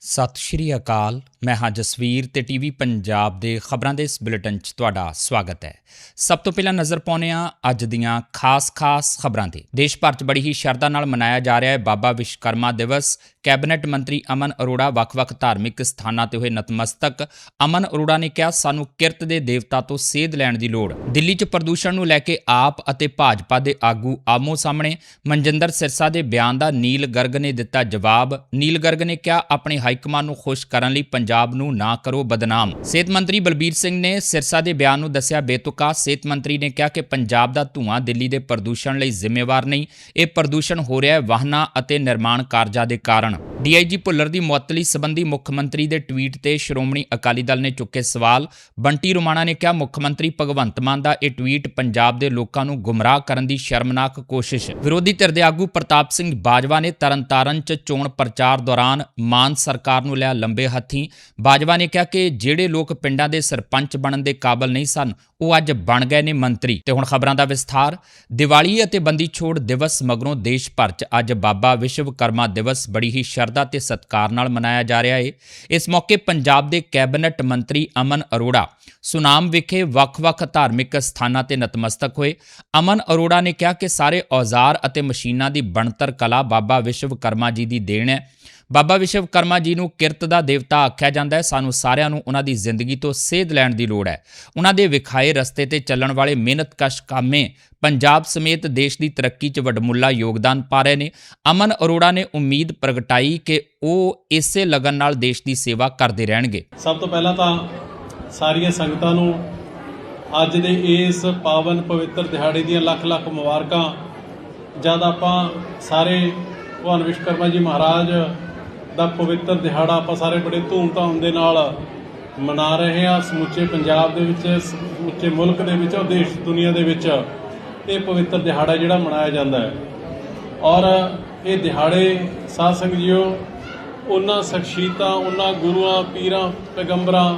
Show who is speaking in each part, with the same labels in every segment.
Speaker 1: ਸਤਿ ਸ਼੍ਰੀ ਅਕਾਲ। ਮੈਂ ਹਾਂ ਜਸਵੀਰ ਤੇ ਟੀਵੀ ਪੰਜਾਬ ਦੇ ਖਬਰਾਂ ਦੇ ਇਸ ਬੁਲੇਟਿਨ 'ਚ ਤੁਹਾਡਾ ਸਵਾਗਤ ਹੈ। ਸਭ ਤੋਂ ਪਹਿਲਾਂ ਨਜ਼ਰ ਪਾਉਂਦੇ ਹਾਂ ਅੱਜ ਦੀਆਂ ਖਾਸ-ਖਾਸ ਖਬਰਾਂ ਤੇ। ਦੇਸ਼ ਭਰ 'ਚ ਬੜੀ ਹੀ ਸ਼ਰਧਾ ਨਾਲ ਮਨਾਇਆ ਜਾ ਰਿਹਾ ਹੈ ਬਾਬਾ ਵਿਸ਼ਵਕਰਮਾ ਦਿਵਸ। ਕੈਬਨਿਟ ਮੰਤਰੀ ਅਮਨ ਅਰੋੜਾ ਵੱਖ-ਵੱਖ ਧਾਰਮਿਕ ਸਥਾਨਾਂ ਤੇ ਹੋਏ ਨਤਮਸਤਕ। ਅਮਨ ਅਰੋੜਾ ਨੇ ਕਿਹਾ, ਸਾਨੂੰ ਕਿਰਤ ਦੇ ਦੇਵਤਾ ਤੋਂ ਸੇਧ ਲੈਣ ਦੀ ਲੋੜ। ਦਿੱਲੀ 'ਚ ਪ੍ਰਦੂਸ਼ਣ ਨੂੰ ਲੈ ਕੇ ਆਪ ਅਤੇ ਭਾਜਪਾ ਦੇ ਆਗੂ ਆਮੋ ਸਾਹਮਣੇ ਮਨਜਿੰਦਰ ਸਿਰਸਾ ਦੇ ਬਿਆਨ ਦਾ ਨੀਲ ਗਰਗ ਨੇ ਦਿੱਤਾ ਜਵਾਬ। ਨੀਲ ਗਰਗ ਨੇ ਕਿਹਾ, ਆਪਣੇ ਹਾਈਕਮਾਨ ਨੂੰ ਖੁਸ਼ ਕਰਨ ਲਈ ਪੰਜਾਬ ਨੂੰ ਨਾ ਕਰੋ ਬਦਨਾਮ। ਸਿਹਤ ਮੰਤਰੀ ਬਲਬੀਰ ਸਿੰਘ ਨੇ ਸਿਰਸਾ ਦੇ ਬਿਆਨ ਨੂੰ ਦੱਸਿਆ, ਬੇਤੁਕਾ ਸਿਹਤ ਮੰਤਰੀ ਨੇ ਕਿਹਾ ਕਿ ਪੰਜਾਬ ਦਾ ਧੂਆਂ ਦਿੱਲੀ ਦੇ ਪ੍ਰਦੂਸ਼ਣ ਲਈ ਜ਼ਿੰਮੇਵਾਰ ਨਹੀਂ। ਇਹ ਪ੍ਰਦੂਸ਼ਣ ਹੋ ਰਿਹਾ ਹੈ ਵਾਹਨਾਂ ਅਤੇ ਨਿਰਮਾਣ ਕਾਰਜਾਂ ਦੇ ਕਾਰਨ। ਡੀਆਈਜੀ ਭੁੱਲਰ ਦੀ ਮੁਅੱਤਲੀ ਸੰਬੰਧੀ ਮੁੱਖ ਮੰਤਰੀ ਦੇ ਟਵੀਟ ਤੇ ਸ਼੍ਰੋਮਣੀ ਅਕਾਲੀ ਦਲ ਨੇ ਚੁੱਕੇ ਸਵਾਲ। ਬੰਟੀ ਰੋਮਾਣਾ ਨੇ ਕਿਹਾ, ਮੁੱਖ ਮੰਤਰੀ ਭਗਵੰਤ ਮਾਨ ਦਾ ਇਹ ਟਵੀਟ ਪੰਜਾਬ ਦੇ ਲੋਕਾਂ ਨੂੰ ਗੁੰਮਰਾਹ ਕਰਨ ਦੀ ਸ਼ਰਮਨਾਕ ਕੋਸ਼ਿਸ਼। ਵਿਰੋਧੀ ਧਿਰ ਦੇ ਆਗੂ ਪ੍ਰਤਾਪ ਸਿੰਘ ਬਾਜਵਾ ਨੇ ਤਰਨਤਾਰਨ 'ਚ ਚੋਣ ਪ੍ਰਚਾਰ ਦੌਰਾਨ ਮਾਨ ਸਰਕਾਰ ਨੂੰ ਲਿਆ ਲੰਬੇ ਹੱਥੀਂ। ਬਾਜਵਾ ਨੇ ਕਿਹਾ ਕਿ ਜਿਹੜੇ ਲੋਕ ਪਿੰਡਾਂ ਦੇ ਸਰਪੰਚ ਬਣਨ ਦੇ ਕਾਬਲ ਨਹੀਂ ਸਨ, ਉਹ ਅੱਜ ਬਣ ਗਏ ਨੇ ਮੰਤਰੀ। ਤੇ ਹੁਣ ਖਬਰਾਂ ਦਾ ਵਿਸਥਾਰ। ਦੀਵਾਲੀ ਅਤੇ ਬੰਦੀ ਛੋੜ ਦਿਵਸ ਮਗਰੋਂ ਦੇਸ਼ ਭਰ 'ਚ ਅੱਜ ਬਾਬਾ ਵਿਸ਼ਵਕਰਮਾ ਦਿਵਸ ਬੜੀ ਹੀ ਸ਼ਰਧਾ ਤੇ ਸਤਿਕਾਰ ਨਾਲ ਮਨਾਇਆ ਜਾ ਰਿਹਾ ਹੈ ਇਸ ਮੌਕੇ ਪੰਜਾਬ ਦੇ ਕੈਬਨਿਟ ਮੰਤਰੀ ਅਮਨ ਅਰੋੜਾ, ਸੁਨਾਮ ਵਿਖੇ ਵੱਖ-ਵੱਖ ਧਾਰਮਿਕ ਸਥਾਨਾਂ ਤੇ ਨਤਮਸਤਕ ਹੋਏ। ਅਮਨ ਅਰੋੜਾ ਨੇ ਕਿਹਾ ਕਿ ਸਾਰੇ ਔਜ਼ਾਰ ਅਤੇ ਮਸ਼ੀਨਾਂ ਦੀ ਬਣਤਰ ਕਲਾ ਬਾਬਾ ਵਿਸ਼ਵਕਰਮਾ ਜੀ ਦੀ ਦੇਣ ਹੈ। ਬਾਬਾ ਵਿਸ਼ਵਕਰਮਾ ਜੀ ਨੂੰ ਕਿਰਤ ਦਾ ਦੇਵਤਾ ਆਖਿਆ ਜਾਂਦਾ ਹੈ। ਸਾਨੂੰ ਸਾਰਿਆਂ ਨੂੰ ਉਹਨਾਂ ਦੀ ਜ਼ਿੰਦਗੀ ਤੋਂ ਸੇਧ ਲੈਣ ਦੀ ਲੋੜ ਹੈ। ਉਹਨਾਂ ਦੇ ਵਿਖਾਏ ਰਸਤੇ ਤੇ ਚੱਲਣ ਵਾਲੇ ਮਿਹਨਤਕਸ਼ ਕਾਮੇ ਪੰਜਾਬ ਸਮੇਤ ਦੇਸ਼ ਦੀ ਤਰੱਕੀ 'ਚ ਵੱਡਮੁੱਲਾ ਯੋਗਦਾਨ ਪਾ ਰਹੇ ਨੇ। ਅਮਨ ਅਰੋੜਾ ਨੇ ਉਮੀਦ ਪ੍ਰਗਟਾਈ ਕਿ ਉਹ ਇਸੇ ਲਗਨ ਨਾਲ ਦੇਸ਼ ਦੀ ਸੇਵਾ ਕਰਦੇ ਰਹਿਣਗੇ।
Speaker 2: ਸਭ ਤੋਂ ਪਹਿਲਾਂ ਤਾਂ ਸਾਰੀਆਂ ਸੰਗਤਾਂ ਨੂੰ ਅੱਜ ਦੇ ਇਸ ਪਾਵਨ ਪਵਿੱਤਰ ਦਿਹਾੜੇ ਦੀਆਂ ਲੱਖ ਲੱਖ ਮੁਬਾਰਕਾਂ। ਜਦ ਆਪਾਂ ਸਾਰੇ ਭਗਵਾਨ ਵਿਸ਼ਵਕਰਮਾ ਜੀ ਮਹਾਰਾਜ ਦਾ ਪਵਿੱਤਰ ਦਿਹਾੜਾ ਆਪਾਂ ਸਾਰੇ ਬੜੇ ਧੂਮਧਾਮ ਦੇ ਨਾਲ ਮਨਾ ਰਹੇ ਹਾਂ, ਸਮੁੱਚੇ ਪੰਜਾਬ ਦੇ ਵਿੱਚ, ਸਮੁੱਚੇ ਮੁਲਕ ਦੇ ਵਿੱਚ ਔਰ ਦੇਸ਼, ਦੁਨੀਆ ਦੇ ਵਿੱਚ। ਇਹ ਪਵਿੱਤਰ ਦਿਹਾੜਾ ਜਿਹੜਾ ਮਨਾਇਆ ਜਾਂਦਾ ਹੈ। ਔਰ ਇਹ ਦਿਹਾੜੇ ਸਾਧ ਸੰਗਤ ਜੀਓ, ਉਹਨਾਂ ਸ਼ਖਸੀਅਤਾਂ ਉਹਨਾਂ ਗੁਰੂਆਂ, ਪੀਰਾਂ, ਪੈਗੰਬਰਾਂ,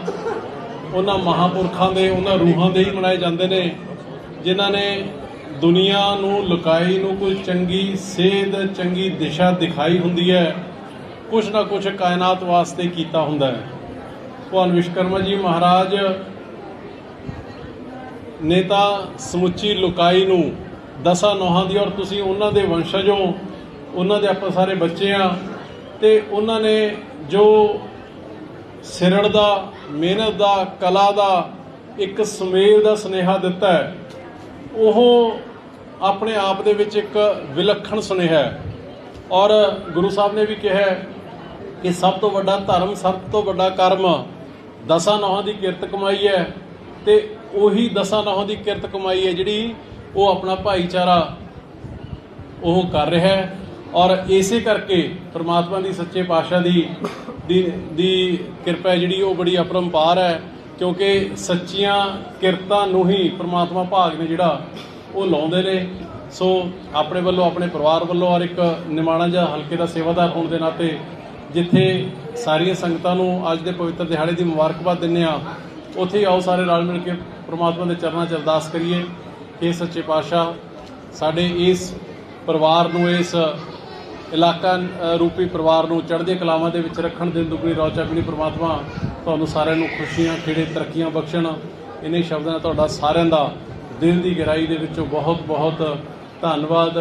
Speaker 2: ਉਹਨਾਂ ਮਹਾਪੁਰਖਾਂ ਦੇ, ਉਹਨਾਂ ਰੂਹਾਂ ਦੇ ਹੀ ਮਨਾਏ ਜਾਂਦੇ ਨੇ, ਜਿਨ੍ਹਾਂ ਨੇ ਦੁਨੀਆ ਨੂੰ, ਲੁਕਾਈ ਨੂੰ ਕੋਈ ਚੰਗੀ ਸੇਧ, ਚੰਗੀ ਦਿਸ਼ਾ ਦਿਖਾਈ ਹੁੰਦੀ ਹੈ। ਕੁਛ ਨਾ ਕੁਛ ਕਾਇਨਾਤ ਵਾਸਤੇ ਕੀਤਾ ਹੁੰਦਾ ਹੈ। ਭਗਵਾਨ ਵਿਸ਼ਵਕਰਮਾ ਜੀ ਮਹਾਰਾਜ ਨੇ ਤਾਂ ਸਮੁੱਚੀ ਲੁਕਾਈ ਨੂੰ, ਦਸਾਂ ਨੋਹਾਂ ਦੀ ਔਰ ਤੁਸੀਂ ਉਹਨਾਂ ਦੇ ਵੰਸ਼ਜੋਂ, ਉਹਨਾਂ ਦੇ ਆਪਾਂ ਸਾਰੇ ਬੱਚੇ ਆ ਤੇ ਉਹਨਾਂ ਨੇ ਜੋ ਸਿਰੜ ਦਾ, ਮਿਹਨਤ ਦਾ, ਕਲਾ ਦਾ ਇੱਕ ਸੁਮੇਲ ਦਾ ਸੁਨੇਹਾ ਦਿੱਤਾ ਹੈ, ਉਹ ਆਪਣੇ ਆਪ ਦੇ ਵਿੱਚ ਇੱਕ ਵਿਲੱਖਣ ਸੁਨੇਹਾ ਹੈ। ਔਰ ਗੁਰੂ ਸਾਹਿਬ ਨੇ ਵੀ ਕਿਹਾ ਕਿ ਸਭ ਤੋਂ ਵੱਡਾ ਧਰਮ, ਸਭ ਤੋਂ ਵੱਡਾ ਕਰਮ ਦਸਾਂ ਨਹਾਂ ਦੀ ਕਿਰਤ ਕਮਾਈ ਹੈ ਤੇ ਉਹੀ ਦਸਾਂ ਨਹਾਂ ਦੀ ਕਿਰਤ ਕਮਾਈ ਹੈ ਜਿਹੜੀ ਉਹ ਆਪਣਾ ਭਾਈਚਾਰਾ ਉਹ ਕਰ ਰਿਹਾ ਹੈ ਔਰ ਇਸੇ ਕਰਕੇ ਪ੍ਰਮਾਤਮਾ ਦੀ ਸੱਚੇ ਪਾਤਸ਼ਾਹ ਦੀ ਦੀ ਕਿਰਪਾ ਜਿਹੜੀ ਉਹ ਬੜੀ ਅਪਰੰਪਾਰ ਹੈ ਕਿਉਂਕਿ ਸੱਚੀਆਂ ਕਿਰਤਾਂ ਨੂੰ ਹੀ ਪ੍ਰਮਾਤਮਾ ਭਾਗ ਨੇ ਜਿਹੜਾ ਉਹ ਲਾਉਂਦੇ ਨੇ। ਸੋ ਆਪਣੇ ਵੱਲੋਂ, ਆਪਣੇ ਪਰਿਵਾਰ ਵੱਲੋਂ ਔਰ ਇੱਕ ਨਿਮਾਣਾ ਜਿਹਾ ਹਲਕੇ ਦਾ ਸੇਵਾਦਾਰ ਹੋਣ ਦੇ ਨਾਤੇ ਜਿੱਥੇ ਸਾਰੀਆਂ ਸੰਗਤਾਂ ਨੂੰ ਅੱਜ ਦੇ ਪਵਿੱਤਰ ਦਿਹਾੜੇ ਦੀ ਮੁਬਾਰਕਬਾਦ ਦਿੰਦੇ ਆ ਉੱਥੇ ਹੀ ਆਓ ਸਾਰੇ ਰਲ ਮਿਲ ਕੇ ਪ੍ਰਮਾਤਮਾ ਦੇ ਚਰਨਾਂ 'ਚ ਅਰਦਾਸ ਕਰੀਏ। ਕਿ ਸੱਚੇ ਪਾਤਸ਼ਾਹ, ਸਾਡੇ ਇਸ ਪਰਿਵਾਰ ਨੂੰ, ਇਸ ਇਲਾਕਾ ਰੂਪੀ ਪਰਿਵਾਰ ਨੂੰ ਚੜ੍ਹਦੀ ਕਲਾਵਾਂ ਦੇ ਵਿੱਚ ਰੱਖਣ ਦੇ ਦੁਗਣੀ ਰੌਚਾ ਵੀ ਪ੍ਰਮਾਤਮਾ, ਤੁਹਾਨੂੰ ਸਾਰਿਆਂ ਨੂੰ ਖੁਸ਼ੀਆਂ ਖੇੜੇ ਤਰੱਕੀਆਂ ਬਖਸ਼ਣ। ਇਨੇ ਸ਼ਬਦਾਂ ਨਾਲ ਤੁਹਾਡਾ ਸਾਰਿਆਂ ਦਾ ਦਿਲ ਦੀ ਗਹਿਰਾਈ ਦੇ ਵਿੱਚੋਂ ਬਹੁਤ ਬਹੁਤ ਧੰਨਵਾਦ।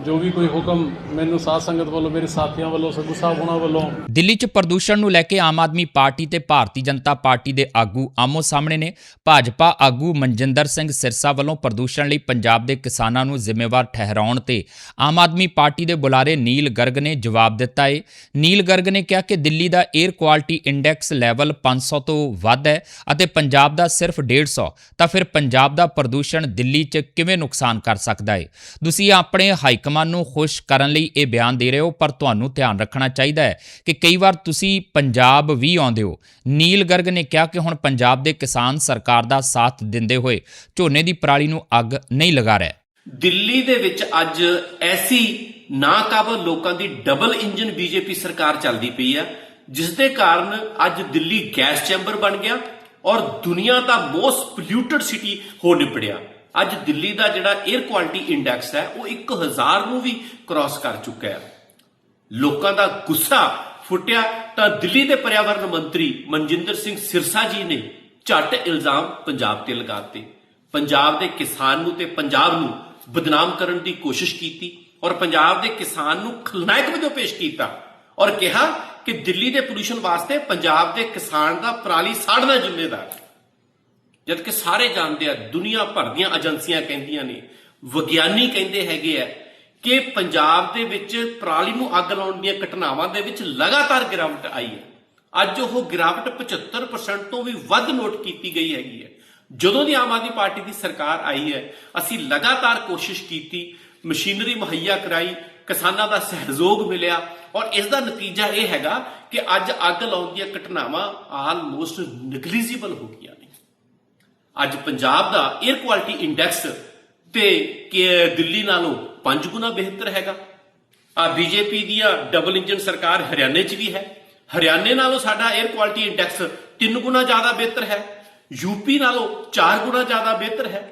Speaker 2: ਜੋ ਵੀ ਕੋਈ ਹੁਕਮ ਮੈਨੂੰ ਸਾਧ ਸੰਗਤ ਵੱਲੋਂ, ਮੇਰੇ ਸਾਥੀਆਂ ਵੱਲੋਂ, ਸਗੂ ਸਾਹਿਬ ਹੋਣਾ ਵੱਲੋਂ
Speaker 1: ਦਿੱਲੀ 'ਚ ਪ੍ਰਦੂਸ਼ਣ ਨੂੰ ਲੈ ਕੇ ਆਮ ਆਦਮੀ ਪਾਰਟੀ ਤੇ ਭਾਰਤੀ ਜਨਤਾ ਪਾਰਟੀ ਦੇ ਆਗੂ ਆਮੋ ਸਾਹਮਣੇ ਨੇ। ਭਾਜਪਾ ਆਗੂ ਮਨਜਿੰਦਰ ਸਿੰਘ ਸਿਰਸਾ ਵੱਲੋਂ ਪ੍ਰਦੂਸ਼ਣ ਲਈ ਪੰਜਾਬ ਦੇ ਕਿਸਾਨਾਂ ਨੂੰ ਜ਼ਿੰਮੇਵਾਰ ਠਹਿਰਾਉਣ ਤੇ ਆਮ ਆਦਮੀ ਪਾਰਟੀ ਦੇ ਬੁਲਾਰੇ ਨੀਲ ਗਰਗ ਨੇ ਜਵਾਬ ਦਿੱਤਾ ਏ। ਨੀਲ ਗਰਗ ਨੇ ਕਿਹਾ ਕਿ ਦਿੱਲੀ ਦਾ 에ਅਰ ਕੁਆਲਿਟੀ ਇੰਡੈਕਸ ਲੈਵਲ 500 ਤੋਂ ਵੱਧ ਹੈ ਅਤੇ ਪੰਜਾਬ ਦਾ ਸਿਰਫ 150 ਤਾਂ ਫਿਰ ਪੰਜਾਬ ਦਾ ਪ੍ਰਦੂਸ਼ਣ ਦਿੱਲੀ 'ਚ ਕਿਵੇਂ ਨੁਕਸਾਨ ਕਰ ਸਕਦਾ ਏ? ਤੁਸੀਂ ਆਪਣੇ ਹਾਈ ਹਾਈਕਮਾਨ ਨੂੰ ਖੁਸ਼ ਕਰਨ ਲਈ ਇਹ ਬਿਆਨ ਦੇ ਰਹੇ ਹੋ, ਪਰ ਤੁਹਾਨੂੰ ਧਿਆਨ ਰੱਖਣਾ ਚਾਹੀਦਾ ਹੈ ਕਿ ਕਈ ਵਾਰ ਤੁਸੀਂ ਪੰਜਾਬ ਵੀ ਆਉਂਦੇ ਹੋ। ਨੀਲ ਗਰਗ ਨੇ ਕਿਹਾ ਕਿ ਹੁਣ ਪੰਜਾਬ ਦੇ ਕਿਸਾਨ ਸਰਕਾਰ ਦਾ ਸਾਥ ਦਿੰਦੇ ਹੋਏ ਝੋਨੇ ਦੀ ਪਰਾਲੀ ਨੂੰ ਅੱਗ ਨਹੀਂ ਲਗਾ ਰਿਹਾ।
Speaker 3: ਦਿੱਲੀ ਦੇ ਵਿੱਚ ਅੱਜ ਐਸੀ ਨਾਕਾਬਲ ਲੋਕਾਂ ਦੀ ਡਬਲ ਇੰਜਨ ਬੀਜੇਪੀ ਸਰਕਾਰ ਚੱਲਦੀ ਪਈ ਆ ਜਿਸ ਦੇ ਕਾਰਨ ਅੱਜ ਦਿੱਲੀ ਗੈਸ ਚੈਂਬਰ ਬਣ ਗਿਆ ਔਰ ਦੁਨੀਆ ਦਾ ਮੋਸਟ ਪੋਲਿਊਟਡ ਸਿਟੀ ਹੋ ਨਿਪੜਿਆ ਅੱਜ ਦਿੱਲੀ ਦਾ ਜਿਹੜਾ 에ਅਰ ਕੁਆਲਿਟੀ ਇੰਡੈਕਸ ਹੈ, ਉਹ 1000 ਨੂੰ ਵੀ ਕ੍ਰਾਸ ਕਰ ਚੁੱਕਾ ਹੈ। ਲੋਕਾਂ ਦਾ ਗੁੱਸਾ ਫੁੱਟਿਆ। ਤਾਂ ਦਿੱਲੀ ਦੇ ਪਰਿਆਵਰਣ ਮੰਤਰੀ ਮਨਜਿੰਦਰ ਸਿੰਘ ਸਿਰਸਾ ਜੀ ਨੇ ਝੱਟ ਇਲਜ਼ਾਮ ਪੰਜਾਬ ਤੇ ਲਗਾਤੇ। ਪੰਜਾਬ ਦੇ ਕਿਸਾਨ ਨੂੰ ਤੇ ਪੰਜਾਬ ਨੂੰ ਬਦਨਾਮ ਕਰਨ ਦੀ ਕੋਸ਼ਿਸ਼ ਕੀਤੀ ਔਰ ਪੰਜਾਬ ਦੇ ਕਿਸਾਨ ਨੂੰ ਖਲਨਾਇਕ ਵਜੋਂ ਪੇਸ਼ ਕੀਤਾ ਔਰ ਕਿਹਾ ਕਿ ਦਿੱਲੀ ਦੇ ਪੋਲੂਸ਼ਨ ਵਾਸਤੇ ਪੰਜਾਬ ਦੇ ਕਿਸਾਨ ਦਾ ਪਰਾਲੀ ਸਾੜਨਾ ਜ਼ਿੰਮੇਦਾਰ ਹੈ। ਜਦ ਕਿ ਸਾਰੇ ਜਾਣਦੇ ਆ, ਦੁਨੀਆ ਭਰ ਦੀਆਂ ਏਜੰਸੀਆਂ ਕਹਿੰਦੀਆਂ ਨੇ, ਵਿਗਿਆਨੀ ਕਹਿੰਦੇ ਹੈਗੇ ਆ ਕਿ ਪੰਜਾਬ ਦੇ ਵਿੱਚ ਪਰਾਲੀ ਨੂੰ ਅੱਗ ਲਾਉਣ ਦੀਆਂ ਘਟਨਾਵਾਂ ਦੇ ਵਿੱਚ ਲਗਾਤਾਰ ਗਿਰਾਵਟ ਆਈ ਹੈ। ਅੱਜ ਉਹ ਗਿਰਾਵਟ 75% ਤੋਂ ਵੀ ਵੱਧ ਨੋਟ ਕੀਤੀ ਗਈ ਹੈਗੀ ਹੈ। ਜਦੋਂ ਦੀ ਆਮ ਆਦਮੀ ਪਾਰਟੀ ਦੀ ਸਰਕਾਰ ਆਈ ਹੈ, ਅਸੀਂ ਲਗਾਤਾਰ ਕੋਸ਼ਿਸ਼ ਕੀਤੀ, ਮਸ਼ੀਨਰੀ ਮੁਹੱਈਆ ਕਰਾਈ, ਕਿਸਾਨਾਂ ਦਾ ਸਹਿਯੋਗ ਮਿਲਿਆ ਔਰ ਇਸ ਦਾ ਨਤੀਜਾ ਇਹ ਹੈਗਾ ਕਿ ਅੱਜ ਅੱਗ ਲਾਉਣ ਦੀਆਂ ਘਟਨਾਵਾਂ ਆਲਮੋਸਟ ਨੈਗਲੀਜੀਬਲ ਹੋ ਗਈਆਂ ਨੇ। ਅੱਜ ਪੰਜਾਬ ਦਾ 에ਅਰ ਕੁਆਲਿਟੀ ਇੰਡੈਕਸ ਤੇ ਦਿੱਲੀ ਨਾਲੋਂ ਪੰਜ ਗੁਣਾ ਬਿਹਤਰ ਹੈਗਾ। ਆ ਬੀਜੇਪੀ ਦੀਆਂ ਡਬਲ ਇੰਜਨ ਸਰਕਾਰ ਹਰਿਆਣੇ 'ਚ ਵੀ ਹੈ। ਹਰਿਆਣੇ ਨਾਲੋਂ ਸਾਡਾ 에ਅਰ ਕੁਆਲਿਟੀ ਇੰਡੈਕਸ ਤਿੰਨ ਗੁਣਾ ਜ਼ਿਆਦਾ ਬਿਹਤਰ ਹੈ। ਯੂਪੀ ਨਾਲੋਂ ਚਾਰ ਗੁਣਾ ਜ਼ਿਆਦਾ ਬਿਹਤਰ ਹੈ।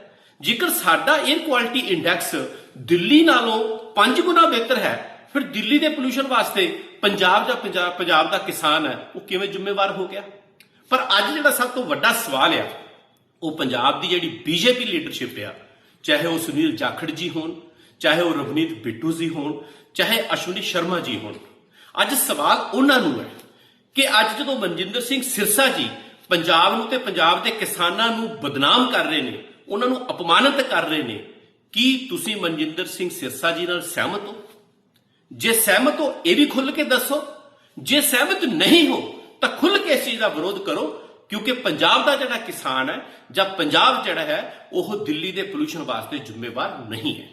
Speaker 3: ਜੇਕਰ ਸਾਡਾ 에ਅਰ ਕੁਆਲਿਟੀ ਇੰਡੈਕਸ ਦਿੱਲੀ ਨਾਲੋਂ ਪੰਜ ਗੁਣਾ ਬਿਹਤਰ ਹੈ, ਫਿਰ ਦਿੱਲੀ ਦੇ ਪੋਲੂਸ਼ਨ ਵਾਸਤੇ ਪੰਜਾਬ ਜਾਂ ਪੰਜਾਬ ਪੰਜਾਬ ਦਾ ਕਿਸਾਨ ਹੈ, ਉਹ ਕਿਵੇਂ ਜ਼ਿੰਮੇਵਾਰ ਹੋ ਗਿਆ? ਪਰ ਅੱਜ ਜਿਹੜਾ ਸਭ ਤੋਂ ਵੱਡਾ ਸਵਾਲ ਆ ਉਹ ਪੰਜਾਬ ਦੀ ਜਿਹੜੀ ਬੀਜੇਪੀ ਲੀਡਰਸ਼ਿਪ ਆ, ਚਾਹੇ ਉਹ ਸੁਨੀਲ ਜਾਖੜ ਜੀ ਹੋਣ, ਚਾਹੇ ਉਹ ਰਵਨੀਤ ਬਿੱਟੂ ਜੀ ਹੋਣ, ਚਾਹੇ ਅਸ਼ਵਨੀ ਸ਼ਰਮਾ ਜੀ ਹੋਣ, ਅੱਜ ਸਵਾਲ ਉਹਨਾਂ ਨੂੰ ਹੈ ਕਿ ਅੱਜ ਜਦੋਂ ਮਨਜਿੰਦਰ ਸਿੰਘ ਸਿਰਸਾ ਜੀ ਪੰਜਾਬ ਨੂੰ ਤੇ ਪੰਜਾਬ ਦੇ ਕਿਸਾਨਾਂ ਨੂੰ ਬਦਨਾਮ ਕਰ ਰਹੇ ਨੇ, ਉਹਨਾਂ ਨੂੰ ਅਪਮਾਨਿਤ ਕਰ ਰਹੇ ਨੇ, ਕੀ ਤੁਸੀਂ ਮਨਜਿੰਦਰ ਸਿੰਘ ਸਿਰਸਾ ਜੀ ਨਾਲ ਸਹਿਮਤ ਹੋ? ਜੇ ਸਹਿਮਤ ਹੋ, ਇਹ ਵੀ ਖੁੱਲ ਕੇ ਦੱਸੋ। ਜੇ ਸਹਿਮਤ ਨਹੀਂ ਹੋ, ਤਾਂ ਖੁੱਲ ਕੇ ਇਸ ਚੀਜ਼ ਦਾ ਵਿਰੋਧ ਕਰੋ। ਕਿਉਂਕਿ ਪੰਜਾਬ ਦਾ ਜਿਹੜਾ ਕਿਸਾਨ ਹੈ ਜਾਂ ਪੰਜਾਬ ਜਿਹੜਾ ਹੈ, ਉਹ ਦਿੱਲੀ ਦੇ ਪੋਲੂਸ਼ਨ ਵਾਸਤੇ ਜ਼ਿੰਮੇਵਾਰ ਨਹੀਂ ਹੈ।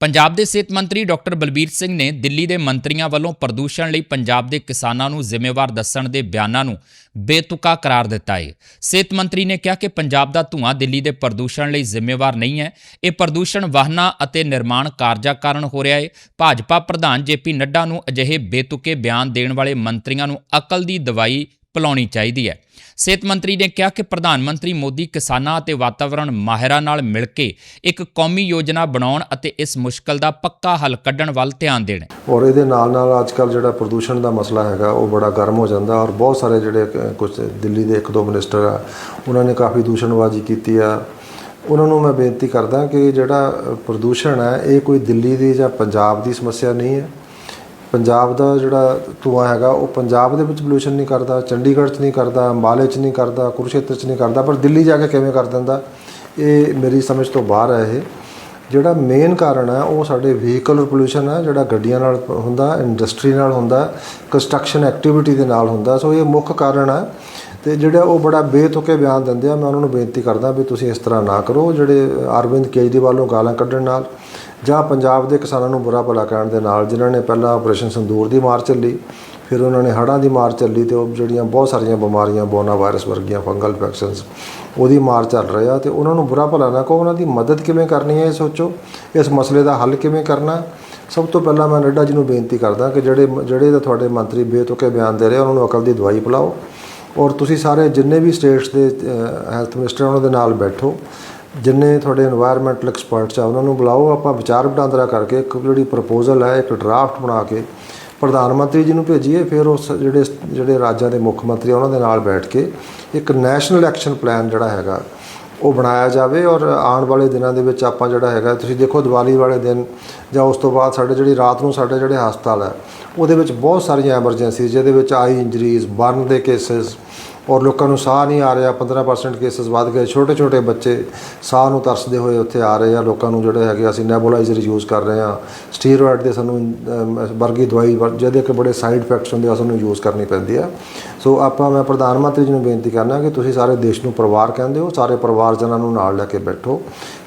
Speaker 1: ਪੰਜਾਬ ਦੇ ਸਿਹਤ ਮੰਤਰੀ ਡਾਕਟਰ ਬਲਬੀਰ ਸਿੰਘ ਨੇ ਦਿੱਲੀ ਦੇ ਮੰਤਰੀਆਂ ਵੱਲੋਂ ਪ੍ਰਦੂਸ਼ਣ ਲਈ ਪੰਜਾਬ ਦੇ ਕਿਸਾਨਾਂ ਨੂੰ ਜ਼ਿੰਮੇਵਾਰ ਦੱਸਣ ਦੇ ਬਿਆਨਾਂ ਨੂੰ ਬੇਤੁਕਾ ਕਰਾਰ ਦਿੱਤਾ ਹੈ ਸਿਹਤ ਮੰਤਰੀ ਨੇ ਕਿਹਾ ਕਿ ਪੰਜਾਬ ਦਾ ਧੂਆਂ ਦਿੱਲੀ ਦੇ ਪ੍ਰਦੂਸ਼ਣ ਲਈ ਜ਼ਿੰਮੇਵਾਰ ਨਹੀਂ ਹੈ। ਇਹ ਪ੍ਰਦੂਸ਼ਣ ਵਾਹਨਾਂ ਅਤੇ ਨਿਰਮਾਣ ਕਾਰਜਾਂ ਕਾਰਨ ਹੋ ਰਿਹਾ ਹੈ ਭਾਜਪਾ ਪ੍ਰਧਾਨ ਜੇਪੀ ਨੱਡਾ ਨੂੰ ਅਜਿਹੇ ਬੇਤੁਕੇ ਬਿਆਨ ਦੇਣ ਵਾਲੇ ਮੰਤਰੀਆਂ ਨੂੰ ਅਕਲ ਦੀ ਦਵਾਈ ਪਿਲਾਉਣੀ ਚਾਹੀਦੀ ਹੈ। ਸਿਹਤ ਮੰਤਰੀ ਨੇ ਕਿਹਾ ਕਿ ਪ੍ਰਧਾਨ ਮੰਤਰੀ ਮੋਦੀ ਕਿਸਾਨਾਂ ਅਤੇ ਵਾਤਾਵਰਣ ਮਾਹਿਰਾਂ ਨਾਲ ਮਿਲ ਕੇ ਇੱਕ ਕੌਮੀ ਯੋਜਨਾ ਬਣਾਉਣ ਅਤੇ ਇਸ ਮੁਸ਼ਕਲ ਦਾ ਪੱਕਾ ਹੱਲ ਕੱਢਣ ਵੱਲ ਧਿਆਨ ਦੇਣ।
Speaker 4: ਔਰ ਇਹਦੇ ਨਾਲ ਨਾਲ ਅੱਜ ਕੱਲ ਜਿਹੜਾ ਪ੍ਰਦੂਸ਼ਣ ਦਾ ਮਸਲਾ ਹੈਗਾ, ਉਹ ਬੜਾ ਗਰਮ ਹੋ ਜਾਂਦਾ ਔਰ ਬਹੁਤ ਸਾਰੇ ਜਿਹੜੇ ਕੁਝ ਦਿੱਲੀ ਦੇ ਇੱਕ ਦੋ ਮਿਨਿਸਟਰ ਆ, ਉਹਨਾਂ ਨੇ ਕਾਫੀ ਦੂਸ਼ਣਬਾਜ਼ੀ ਕੀਤੀ ਆ। ਉਹਨਾਂ ਨੂੰ ਮੈਂ ਬੇਨਤੀ ਕਰਦਾ ਕਿ ਜਿਹੜਾ ਪ੍ਰਦੂਸ਼ਣ ਹੈ, ਇਹ ਕੋਈ ਦਿੱਲੀ ਦੀ ਜਾਂ ਪੰਜਾਬ ਦੀ ਸਮੱਸਿਆ ਨਹੀਂ ਹੈ। ਪੰਜਾਬ ਦਾ ਜਿਹੜਾ ਧੂੰਆਂ ਹੈਗਾ, ਉਹ ਪੰਜਾਬ ਦੇ ਵਿੱਚ ਪੋਲੂਸ਼ਨ ਨਹੀਂ ਕਰਦਾ, ਚੰਡੀਗੜ੍ਹ 'ਚ ਨਹੀਂ ਕਰਦਾ ਅੰਬਾਲੇ 'ਚ ਨਹੀਂ ਕਰਦਾ, ਕੁਰੂਕਸ਼ੇਤਰ 'ਚ ਨਹੀਂ ਕਰਦਾ, ਪਰ ਦਿੱਲੀ ਜਾ ਕੇ ਕਿਵੇਂ ਕਰ ਦਿੰਦਾ? ਇਹ ਮੇਰੀ ਸਮਝ ਤੋਂ ਬਾਹਰ ਹੈ ਇਹ। ਜਿਹੜਾ ਮੇਨ ਕਾਰਨ ਹੈ, ਉਹ ਸਾਡੇ ਵਹੀਕਲ ਪੋਲੂਸ਼ਨ ਹੈ, ਜਿਹੜਾ ਗੱਡੀਆਂ ਨਾਲ ਹੁੰਦਾ ਇੰਡਸਟਰੀ ਨਾਲ ਹੁੰਦਾ ਕੰਸਟਰਕਸ਼ਨ ਐਕਟੀਵਿਟੀ ਦੇ ਨਾਲ ਹੁੰਦਾ। ਸੋ ਇਹ ਮੁੱਖ ਕਾਰਨ ਹੈ ਤੇ ਜਿਹੜਾ ਉਹ ਬੜਾ ਬੇਤੁਕੇ ਬਿਆਨ ਦਿੰਦੇ ਆ। ਮੈਂ ਉਹਨਾਂ ਨੂੰ ਬੇਨਤੀ ਕਰਦਾ ਵੀ ਤੁਸੀਂ ਇਸ ਤਰ੍ਹਾਂ ਨਾ ਕਰੋ। ਜਿਹੜੇ ਅਰਵਿੰਦ ਕੇਜਰੀਵਾਲ ਨੂੰ ਗਾਲਾਂ ਕੱਢਣ ਨਾਲ ਜਾਂ ਪੰਜਾਬ ਦੇ ਕਿਸਾਨਾਂ ਨੂੰ ਬੁਰਾ ਭਲਾ ਕਹਿਣ ਦੇ ਨਾਲ ਜਿਨ੍ਹਾਂ ਨੇ ਪਹਿਲਾਂ ਆਪਰੇਸ਼ਨ ਸੰਦੂਰ ਦੀ ਮਾਰ ਚੱਲੀ, ਫਿਰ ਉਹਨਾਂ ਨੇ ਹੜ੍ਹਾਂ ਦੀ ਮਾਰ ਚੱਲੀ ਤੇ ਉਹ ਜਿਹੜੀਆਂ ਬਹੁਤ ਸਾਰੀਆਂ ਬਿਮਾਰੀਆਂ ਬੋਨਾ ਵਾਇਰਸ ਵਰਗੀਆਂ ਫੰਗਲ ਇਨਫੈਕਸ਼ਨਸ, ਉਹਦੀ ਮਾਰ ਚੱਲ ਰਿਹਾ ਤੇ ਉਹਨਾਂ ਨੂੰ ਬੁਰਾ ਭਲਾ ਨਾ ਕਹੋ, ਉਹਨਾਂ ਦੀ ਮਦਦ ਕਿਵੇਂ ਕਰਨੀ ਹੈ ਇਹ ਸੋਚੋ, ਇਸ ਮਸਲੇ ਦਾ ਹੱਲ ਕਿਵੇਂ ਕਰਨਾ ਸਭ ਤੋਂ ਪਹਿਲਾਂ ਮੈਂ ਨੱਡਾ ਜੀ ਨੂੰ ਬੇਨਤੀ ਕਰਦਾ ਕਿ ਜਿਹੜੇ ਜਿਹੜੇ ਤਾਂ ਤੁਹਾਡੇ ਮੰਤਰੀ ਬੇਤੁਕੇ ਬਿਆਨ ਦੇ ਰਹੇ ਉਹਨਾਂ ਨੂੰ ਅਕਲ ਦੀ ਦਵਾਈ ਪਿਲਾਓ ਔਰ ਤੁਸੀਂ ਸਾਰੇ ਜਿੰਨੇ ਵੀ ਸਟੇਟਸ ਦੇ ਹੈਲਥ ਮਿਨਿਸਟਰ ਉਹਨਾਂ ਦੇ ਨਾਲ ਬੈਠੋ। ਜਿੰਨੇ ਤੁਹਾਡੇ এনवायरमेंटਲ ਐਕਸਪਰਟਸ ਆ, ਉਹਨਾਂ ਨੂੰ ਬੁਲਾਓ, ਆਪਾਂ ਵਿਚਾਰ ਵਟਾਂਦਰਾ ਕਰਕੇ ਇੱਕ ਜਿਹੜੀ ਪ੍ਰਪੋਜ਼ਲ ਹੈ, ਇੱਕ ਡਰਾਫਟ ਬਣਾ ਕੇ ਪ੍ਰਧਾਨ ਮੰਤਰੀ ਜੀ ਨੂੰ ਭੇਜੀਏ, ਫਿਰ ਉਸ ਜਿਹੜੇ ਜਿਹੜੇ ਰਾਜਾਂ ਦੇ ਮੁੱਖ ਮੰਤਰੀ ਉਹਨਾਂ ਦੇ ਨਾਲ ਬੈਠ ਕੇ ਇੱਕ ਨੈਸ਼ਨਲ ਐਕਸ਼ਨ ਪਲਾਨ ਜਿਹੜਾ ਹੈਗਾ, ਉਹ ਬਣਾਇਆ ਜਾਵੇ ਔਰ ਆਉਣ ਵਾਲੇ ਦਿਨਾਂ ਦੇ ਵਿੱਚ ਆਪਾਂ ਜਿਹੜਾ ਹੈਗਾ, ਤੁਸੀਂ ਦੇਖੋ ਦੀਵਾਲੀ ਵਾਲੇ ਦਿਨ ਜਾਂ ਉਸ ਤੋਂ ਬਾਅਦ ਸਾਡੇ ਜਿਹੜੀ ਰਾਤ ਨੂੰ ਸਾਡੇ ਜਿਹੜੇ ਹਸਪਤਾਲ ਹੈ, ਉਹਦੇ ਵਿੱਚ ਬਹੁਤ ਸਾਰੀਆਂ ਐਮਰਜੈਂਸੀ ਜਿਹਦੇ ਵਿੱਚ ਆਈ ਇੰਜਰੀਜ਼ ਬਰਨ ਦੇ ਕੇਸਸ ਔਰ ਲੋਕਾਂ ਨੂੰ ਸਾਹ ਨਹੀਂ ਆ ਰਿਹਾ 15% ਕੇਸਿਸ ਵੱਧ ਗਏ ਛੋਟੇ ਛੋਟੇ ਬੱਚੇ ਸਾਹ ਨੂੰ ਤਰਸਦੇ ਹੋਏ ਉੱਥੇ ਆ ਰਹੇ ਆ, ਲੋਕਾਂ ਨੂੰ ਜਿਹੜੇ ਹੈਗੇ ਅਸੀਂ ਨੈਬੂਲਾਈਜ਼ਰ ਯੂਜ਼ ਕਰ ਰਹੇ ਆ ਸਟੀਰੋਇਡ ਦੇ ਸਾਨੂੰ ਵਰਗੀ ਦਵਾਈ, ਵਰ- ਜਿਹਦੇ ਕਿ ਬੜੇ ਸਾਈਡ ਇਫੈਕਟਸ ਹੁੰਦੇ ਆ, ਸਾਨੂੰ ਯੂਜ਼ ਕਰਨੀ ਪੈਂਦੀ ਆ। ਸੋ ਆਪਾਂ ਮੈਂ ਪ੍ਰਧਾਨ ਮੰਤਰੀ ਜੀ ਨੂੰ ਬੇਨਤੀ ਕਰਨਾ ਕਿ ਤੁਸੀਂ ਸਾਰੇ ਦੇਸ਼ ਨੂੰ ਪਰਿਵਾਰ ਕਹਿੰਦੇ ਹੋ, ਸਾਰੇ ਪਰਿਵਾਰਜਨਾਂ ਨੂੰ ਨਾਲ ਲੈ ਕੇ ਬੈਠੋ।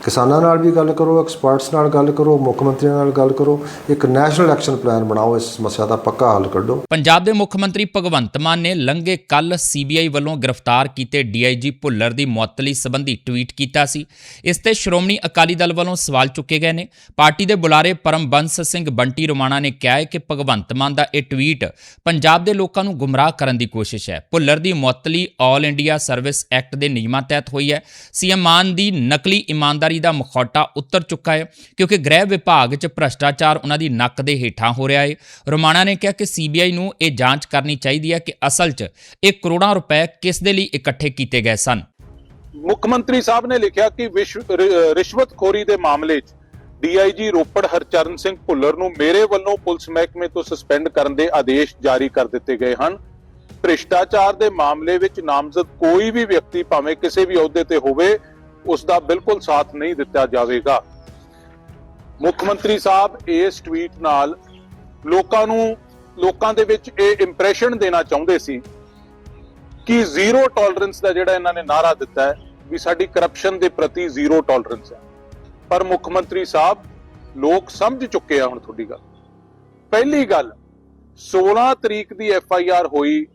Speaker 4: ਕਿਸਾਨਾਂ ਨਾਲ ਵੀ ਗੱਲ ਕਰੋ ਐਕਸਪਰਟਸ ਨਾਲ ਗੱਲ ਕਰੋ, ਮੁੱਖ ਮੰਤਰੀਆਂ ਨਾਲ ਗੱਲ ਕਰੋ, ਇੱਕ ਨੈਸ਼ਨਲ ਐਕਸ਼ਨ ਪਲਾਨ ਬਣਾਓ, ਇਸ ਸਮੱਸਿਆ ਦਾ ਪੱਕਾ ਹੱਲ ਕੱਢੋ।
Speaker 1: ਪੰਜਾਬ ਦੇ ਮੁੱਖ ਮੰਤਰੀ ਭਗਵੰਤ ਮਾਨ ਨੇ ਲੰਘੇ ਕੱਲ ਸੀਬੀਆਈ ਵੱਲੋਂ ਗ੍ਰਿਫਤਾਰ ਕੀਤੇ ਡੀਆਈਜੀ ਭੁੱਲਰ ਦੀ ਮੁਅੱਤਲੀ ਸੰਬੰਧੀ ਟਵੀਟ ਕੀਤਾ ਸੀ। ਇਸ ਤੇ ਸ਼੍ਰੋਮਣੀ ਅਕਾਲੀ ਦਲ ਵੱਲੋਂ ਸਵਾਲ ਚੁੱਕੇ ਗਏ ਨੇ। ਪਾਰਟੀ ਦੇ ਬੁਲਾਰੇ ਪਰਮਬੰਸ ਸਿੰਘ ਬੰਟੀ ਰੋਮਾਣਾ ਨੇ ਕਿਹਾ ਹੈ ਕਿ ਭਗਵੰਤ ਮਾਨ ਦਾ ਇਹ ਟਵੀਟ ਪੰਜਾਬ ਦੇ ਲੋਕਾਂ ਨੂੰ ਗੁੰਮਰਾਹ ਕਰਨ ਦੀ ਕੋਸ਼ਿਸ਼ ਹੈ। ਭੁੱਲਰ ਦੀ ਮੁਅੱਤਲੀ ਆਲ ਇੰਡੀਆ ਸਰਵਿਸ ਐਕਟ ਦੇ ਨਿਯਮਾਂ ਤਹਿਤ ਹੋਈ ਹੈ। ਸੀਐਮ ਮਾਨ ਦੀ ਨਕਲੀ ਇਮਾਨਦਾਰੀ ਇਮਾਨਦਾਰੀ ਦਾ ਮੁਖੌਟਾ ਉੱਤਰ ਚੁੱਕਾ ਹੈ, ਕਿਉਂਕਿ ਗ੍ਰਹਿ ਵਿਭਾਗ 'ਚ ਭ੍ਰਸ਼ਟਾਚਾਰ ਉਹਨਾਂ ਦੀ ਨੱਕ ਦੇ ਹੇਠਾਂ ਹੋ ਰਿਹਾ ਹੈ। ਰੋਮਾਣਾ ਨੇ ਕਿਹਾ ਕਿ ਸੀਬੀਆਈ ਨੂੰ ਇਹ ਜਾਂਚ ਕਰਨੀ ਚਾਹੀਦੀ ਹੈ ਕਿ ਅਸਲ 'ਚ ਇਹ ਕਰੋੜਾਂ ਰੁਪਏ ਕਿਸ ਦੇ ਲਈ ਇਕੱਠੇ ਕੀਤੇ ਗਏ ਸਨ।
Speaker 5: ਮੁੱਖ ਮੰਤਰੀ ਸਾਹਿਬ ਨੇ ਲਿਖਿਆ ਕਿ ਰਿਸ਼ਵਤਖੋਰੀ ਦੇ ਮਾਮਲੇ 'ਚ ਡੀਆਈਜੀ ਰੋਪੜ ਹਰਚਰਨ ਸਿੰਘ ਭੁੱਲਰ ਨੂੰ ਮੇਰੇ ਵੱਲੋਂ ਪੁਲਿਸ ਮਹਿਕਮੇ ਤੋਂ ਸਸਪੈਂਡ ਕਰਨ ਦੇ ਆਦੇਸ਼ ਜਾਰੀ ਕਰ ਦਿੱਤੇ ਗਏ ਹਨ। ਭ੍ਰਿਸ਼ਟਾਚਾਰ ਦੇ ਮਾਮਲੇ ਵਿੱਚ ਨਾਮਜ਼ਦ ਕੋਈ ਵੀ ਵਿਅਕਤੀ ਭਾਵੇਂ ਕਿਸੇ ਵੀ ਅਹੁਦੇ ਤੇ ਹੋਵੇ ਉਸ ਦਾ ਬਿਲਕੁਲ ਸਾਥ ਨਹੀਂ ਦਿੱਤਾ ਜਾਵੇਗਾ। ਮੁੱਖ ਮੰਤਰੀ ਸਾਹਿਬ, ਇਸ ਟਵੀਟ ਨਾਲ ਲੋਕਾਂ ਨੂੰ, ਲੋਕਾਂ ਦੇ ਵਿੱਚ ਇਹ ਇੰਪ੍ਰੈਸ਼ਨ ਦੇਣਾ ਚਾਹੁੰਦੇ ਸੀ ਕਿ ਜ਼ੀਰੋ ਟੋਲਰੈਂਸ ਦਾ ਜਿਹੜਾ ਇਹਨਾਂ ਨੇ ਨਾਰਾ ਦਿੱਤਾ ਹੈ, ਵੀ ਸਾਡੀ ਕਰਪਸ਼ਨ ਦੇ ਪ੍ਰਤੀ ਜ਼ੀਰੋ ਟੋਲਰੈਂਸ ਹੈ। ਪਰ ਮੁੱਖ ਮੰਤਰੀ ਸਾਹਿਬ, ਲੋਕ ਸਮਝ ਚੁੱਕੇ ਆ ਹੁਣ ਤੁਹਾਡੀ ਗੱਲ। ਪਹਿਲੀ ਗੱਲ 16 ਤਰੀਕ ਦੀ ਐਫ ਆਈ ਆਰ ਹੋਈ